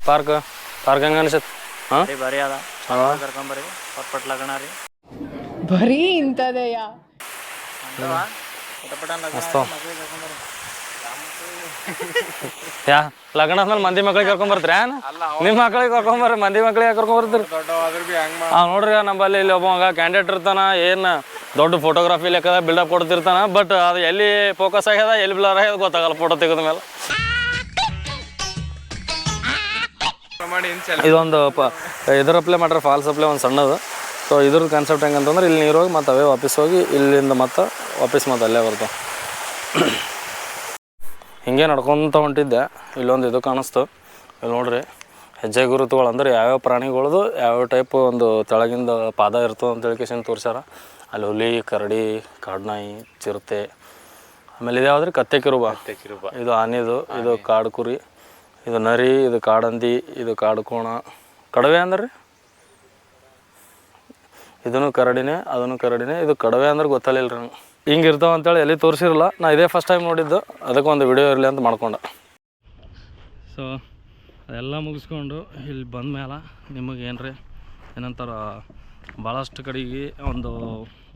ಪಾರ್ಕ್ ಪಾರ್ಕ್ ಹೆಂಗ ಅನ್ಸತ್? ಹಾಂ? ಬರೀ ಅದ. ಕರ್ಕೊಂಬರಿ ಪಟ್ ಪಟ್ ಲಗ್ನ ರೀ. ಬರೀ ಇಂಥದೆಯಾ ಮಸ್ತ್ ಯಾ ಲಗ್ನ ಆದ್ಮೇಲೆ ಮಂದಿ ಮಕ್ಳಿಗೆ ಕರ್ಕೊಂಡ್ ಬರ್ತೀರ ನಿಮ್ಮ ಮಕ್ಳಿಗೆ ಕರ್ಕೊಂಡ್ ಬರ್ರಿ ಮಂದಿ ಮಕ್ಳಿಗೆ ಕರ್ಕೊಂಡ್ ಬರ್ತೀರಿ ಹಾ ನೋಡ್ರಿ ನಮ್ಮಲ್ಲಿ ಇಲ್ಲಿ ಒಬ್ಬ ಕ್ಯಾಂಡಿಡೇಟ್ ಇರ್ತಾನ ಏನ್ ದೊಡ್ಡ ಫೋಟೋಗ್ರಫಿ ಲೆಕ್ಕದ ಬಿಲ್ಡಪ್ ಕೊಡ್ತಿರ್ತಾನ ಬಟ್ ಅದು ಎಲ್ಲಿ ಫೋಕಸ್ ಆಗ್ಯದ ಎಲ್ಲಿ ಬ್ಲರ್ ಆಗ್ಯದ ಗೊತ್ತಾಗಲ್ಲ ಫೋಟೋ ತೆಗೆದ ಮೇಲೆ. ಇದೊಂದು ಪ ಇದ್ರ ಅಪ್ಲೈ ಮಾಡ್ರೆ ಫಾಲ್ಸ್ ಅಪ್ಲೈ ಒಂದು ಸಣ್ಣದು. ಸೊ ಇದ್ರ ಕಾನ್ಸೆಪ್ಟ್ ಹೆಂಗಂತಂದ್ರೆ ಇಲ್ಲಿ ನೀರು ಹೋಗಿ ಮತ್ತೆ ಅವೇ ವಾಪಸ್ ಹೋಗಿ ಇಲ್ಲಿಂದ ಮತ್ತೆ ವಾಪಸ್ ಮತ್ತೆ ಅಲ್ಲೇ ಬರ್ತಾವೆ ಹಿಂಗೆ ನಡ್ಕೊತ ಹೊಂಟಿದ್ದೆ. ಇಲ್ಲೊಂದು ಇದು ಕಾಣಿಸ್ತು. ಇಲ್ಲಿ ನೋಡ್ರಿ ಹೆಜ್ಜೆ ಗುರುತುಗಳು ಅಂದ್ರೆ ಯಾವ್ಯಾವ ಪ್ರಾಣಿಗಳದು ಯಾವ್ಯಾವ ಟೈಪ್ ಒಂದು ತೆಳಗಿಂದ ಪಾದ ಇರ್ತದೆ ಅಂತ ಹೇಳ್ಕೇಶನ್ ತೋರಿಸ್ಯಾರ. ಅಲ್ಲಿ ಹುಲಿ ಕರಡಿ ಕಾಡ್ನಾಯಿ ಚಿರತೆ. ಆಮೇಲೆ ಇದು ಯಾವ್ದ್ರಿ ಕತ್ತೆ ಕಿರುಬ. ಇದು ಆನೆದು ಇದು ಕಾಡು ಕುರಿ ಇದು ನರಿ, ಇದು ಕಾಡಂದಿ, ಇದು ಕಾಡು ಕೋಣ ಕಡವೆ ಅಂದ್ರೆ? ಇದನ್ನು ಕರಡಿನೇ, ಅದನ್ನು ಕರಡಿನೇ, ಇದು ಕಡವೆ ಅಂದ್ರೆ ಗೊತ್ತಲಿಲ್ಲ ರೀ ನಂಗೆ ಹಿಂಗೆ ಇರ್ತಾವ ಅಂತೇಳಿ ಎಲ್ಲಿ ತೋರಿಸಿರಲ್ಲ, ನಾ ಇದೇ ಫಸ್ಟ್ ಟೈಮ್ ನೋಡಿದ್ದು, ಅದಕ್ಕೆ ಒಂದು ವಿಡಿಯೋ ಇರಲಿ ಅಂತ ಮಾಡ್ಕೊಂಡೆ. ಸೊ ಅದೆಲ್ಲ ಮುಗಿಸ್ಕೊಂಡು ಇಲ್ಲಿ ಬಂದ ಮೇಲೆ ನಿಮಗೆ ಏನು ರೀ ಏನಂತಾರ ಭಾಳಷ್ಟು ಕಡೆಗೆ ಒಂದು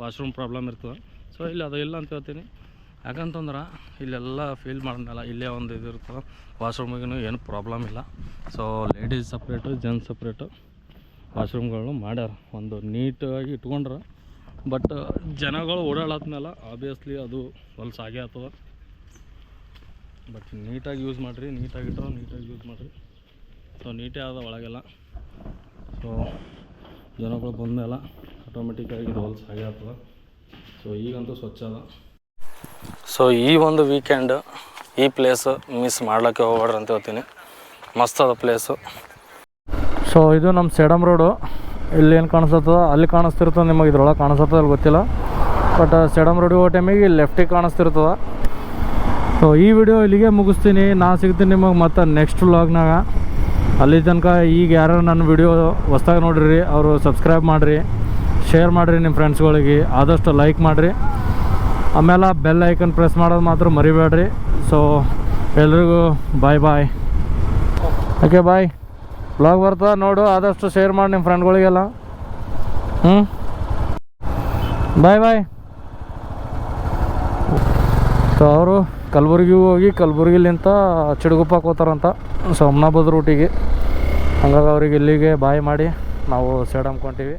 ವಾಶ್ರೂಮ್ ಪ್ರಾಬ್ಲಮ್ ಇರ್ತದೆ. ಸೊ ಇಲ್ಲಿ ಅದು ಇಲ್ಲ ಅಂತ ಹೇಳ್ತೀನಿ. ಯಾಕಂತಂದ್ರೆ ಇಲ್ಲೆಲ್ಲ ಫೀಲ್ ಮಾಡಿದ್ಮೇಲೆ ಇಲ್ಲೇ ಒಂದು ಇದು ಇರ್ತದೆ. ವಾಶ್ರೂಮಿಗೂ ಏನು ಪ್ರಾಬ್ಲಮ್ ಇಲ್ಲ. So ladies separate gents separate ವಾಶ್ರೂಮ್ಗಳನ್ನು ಮಾಡ್ಯಾರ. ಒಂದು ನೀಟಾಗಿ ಇಟ್ಕೊಂಡ್ರೆ. ಬಟ್ ಜನಗಳು ಓಡಾಡತ್ಮೇಲೆ ಆಬ್ವಿಯಸ್ಲಿ ಅದು ಹೊಲ್ಸ್ ಆಗೇ ಆಗ್ತದೆ. ಬಟ್ ನೀಟಾಗಿ ಯೂಸ್ ಮಾಡಿರಿ. ನೀಟಾಗಿ ಇಟ್ಟರೆ ನೀಟಾಗಿ ಯೂಸ್ ಮಾಡಿರಿ. ಸೊ ನೀಟೇ ಆದ ಒಳಗೆಲ್ಲ. ಸೊ ಜನಗಳು ಬಂದಮೇಲೆ ಆಟೋಮೆಟಿಕ್ಕಾಗಿ ಇದು ಹೊಲ್ಸ್ ಆಗೇ ಆಗ್ತದೆ. ಸೊ ಈಗಂತೂ ಸ್ವಚ್ಛ ಅದ. ಸೊ ಈ ಒಂದು ವೀಕೆಂಡ್ ಈ ಪ್ಲೇಸ್ ಮಿಸ್ ಮಾಡ್ಲಿಕ್ಕೆ ಹೋಗ್ಬೇಡ್ರಿ ಅಂತ ಹೇಳ್ತೀನಿ. ಮಸ್ತ್ ಅದ ಪ್ಲೇಸು ಸೊ ಇದು ನಮ್ಮ ಸೇಡಮ್ ರೋಡು ಇಲ್ಲಿ ಏನು ಕಾಣಿಸ್ತದ? ಅಲ್ಲಿ ಕಾಣಿಸ್ತಿರ್ತದೆ ನಿಮಗೆ ಇದ್ರೊಳಗೆ ಕಾಣಿಸ್ತದ ಅಲ್ಲಿ ಗೊತ್ತಿಲ್ಲ. ಬಟ್ ಸೇಡಮ್ ರೋಡಿಗೆ ಹೋಗೋ ಟೈಮಿಗೆ ಲೆಫ್ಟಿಗೆ ಕಾಣಿಸ್ತಿರ್ತದ. ಸೊ ಈ ವಿಡಿಯೋ ಇಲ್ಲಿಗೆ ಮುಗಿಸ್ತೀನಿ. ನಾನು ಸಿಗ್ತೀನಿ ನಿಮಗೆ ಮತ್ತೆ ನೆಕ್ಸ್ಟ್ ವ್ಲಾಗ್ನಾಗ ಅಲ್ಲಿ ತನಕ ಈಗ ಯಾರು ನನ್ನ ವಿಡಿಯೋ ಹೊಸ್ದಾಗಿ ನೋಡಿರಿ, ಅವರು ಸಬ್ಸ್ಕ್ರೈಬ್ ಮಾಡಿರಿ ಶೇರ್ ಮಾಡಿರಿ ನಿಮ್ಮ ಫ್ರೆಂಡ್ಸ್ಗಳಿಗೆ ಆದಷ್ಟು ಲೈಕ್ ಮಾಡಿರಿ. ಆಮೇಲೆ ಬೆಲ್ ಐಕನ್ ಪ್ರೆಸ್ ಮಾಡೋದು ಮಾತ್ರ ಮರಿಬೇಡ್ರಿ. ಸೊ ಎಲ್ರಿಗೂ ಬಾಯ್ ಬಾಯ್ ಓಕೆ ಬಾಯ್ ಬ್ಲಾಗ್ ಬರ್ತದೆ ನೋಡು, ಆದಷ್ಟು ಶೇರ್ ಮಾಡಿ ನಿಮ್ಮ ಫ್ರೆಂಡ್ಗಳಿಗೆಲ್ಲ ಹ್ಞೂ ಬಾಯ್ ಬಾಯ್ ಸೊ ಅವರು ಕಲಬುರ್ಗಿಗೆ ಹೋಗಿ ಕಲಬುರ್ಗಿಲಿಂತ ಚಿಡುಗುಪ್ಪಕ್ಕೆ ಹೋಗ್ತಾರಂತ. ಸೋಮನಾಬಾದ್ ರೂಟಿಗೆ ಹಂಗಾಗಿ ಅವ್ರಿಗೆ ಇಲ್ಲಿಗೆ ಬಾಯ್ ಮಾಡಿ. ನಾವು ಸೇಡ್ ಅಂದ್ಕೊಂತೀವಿ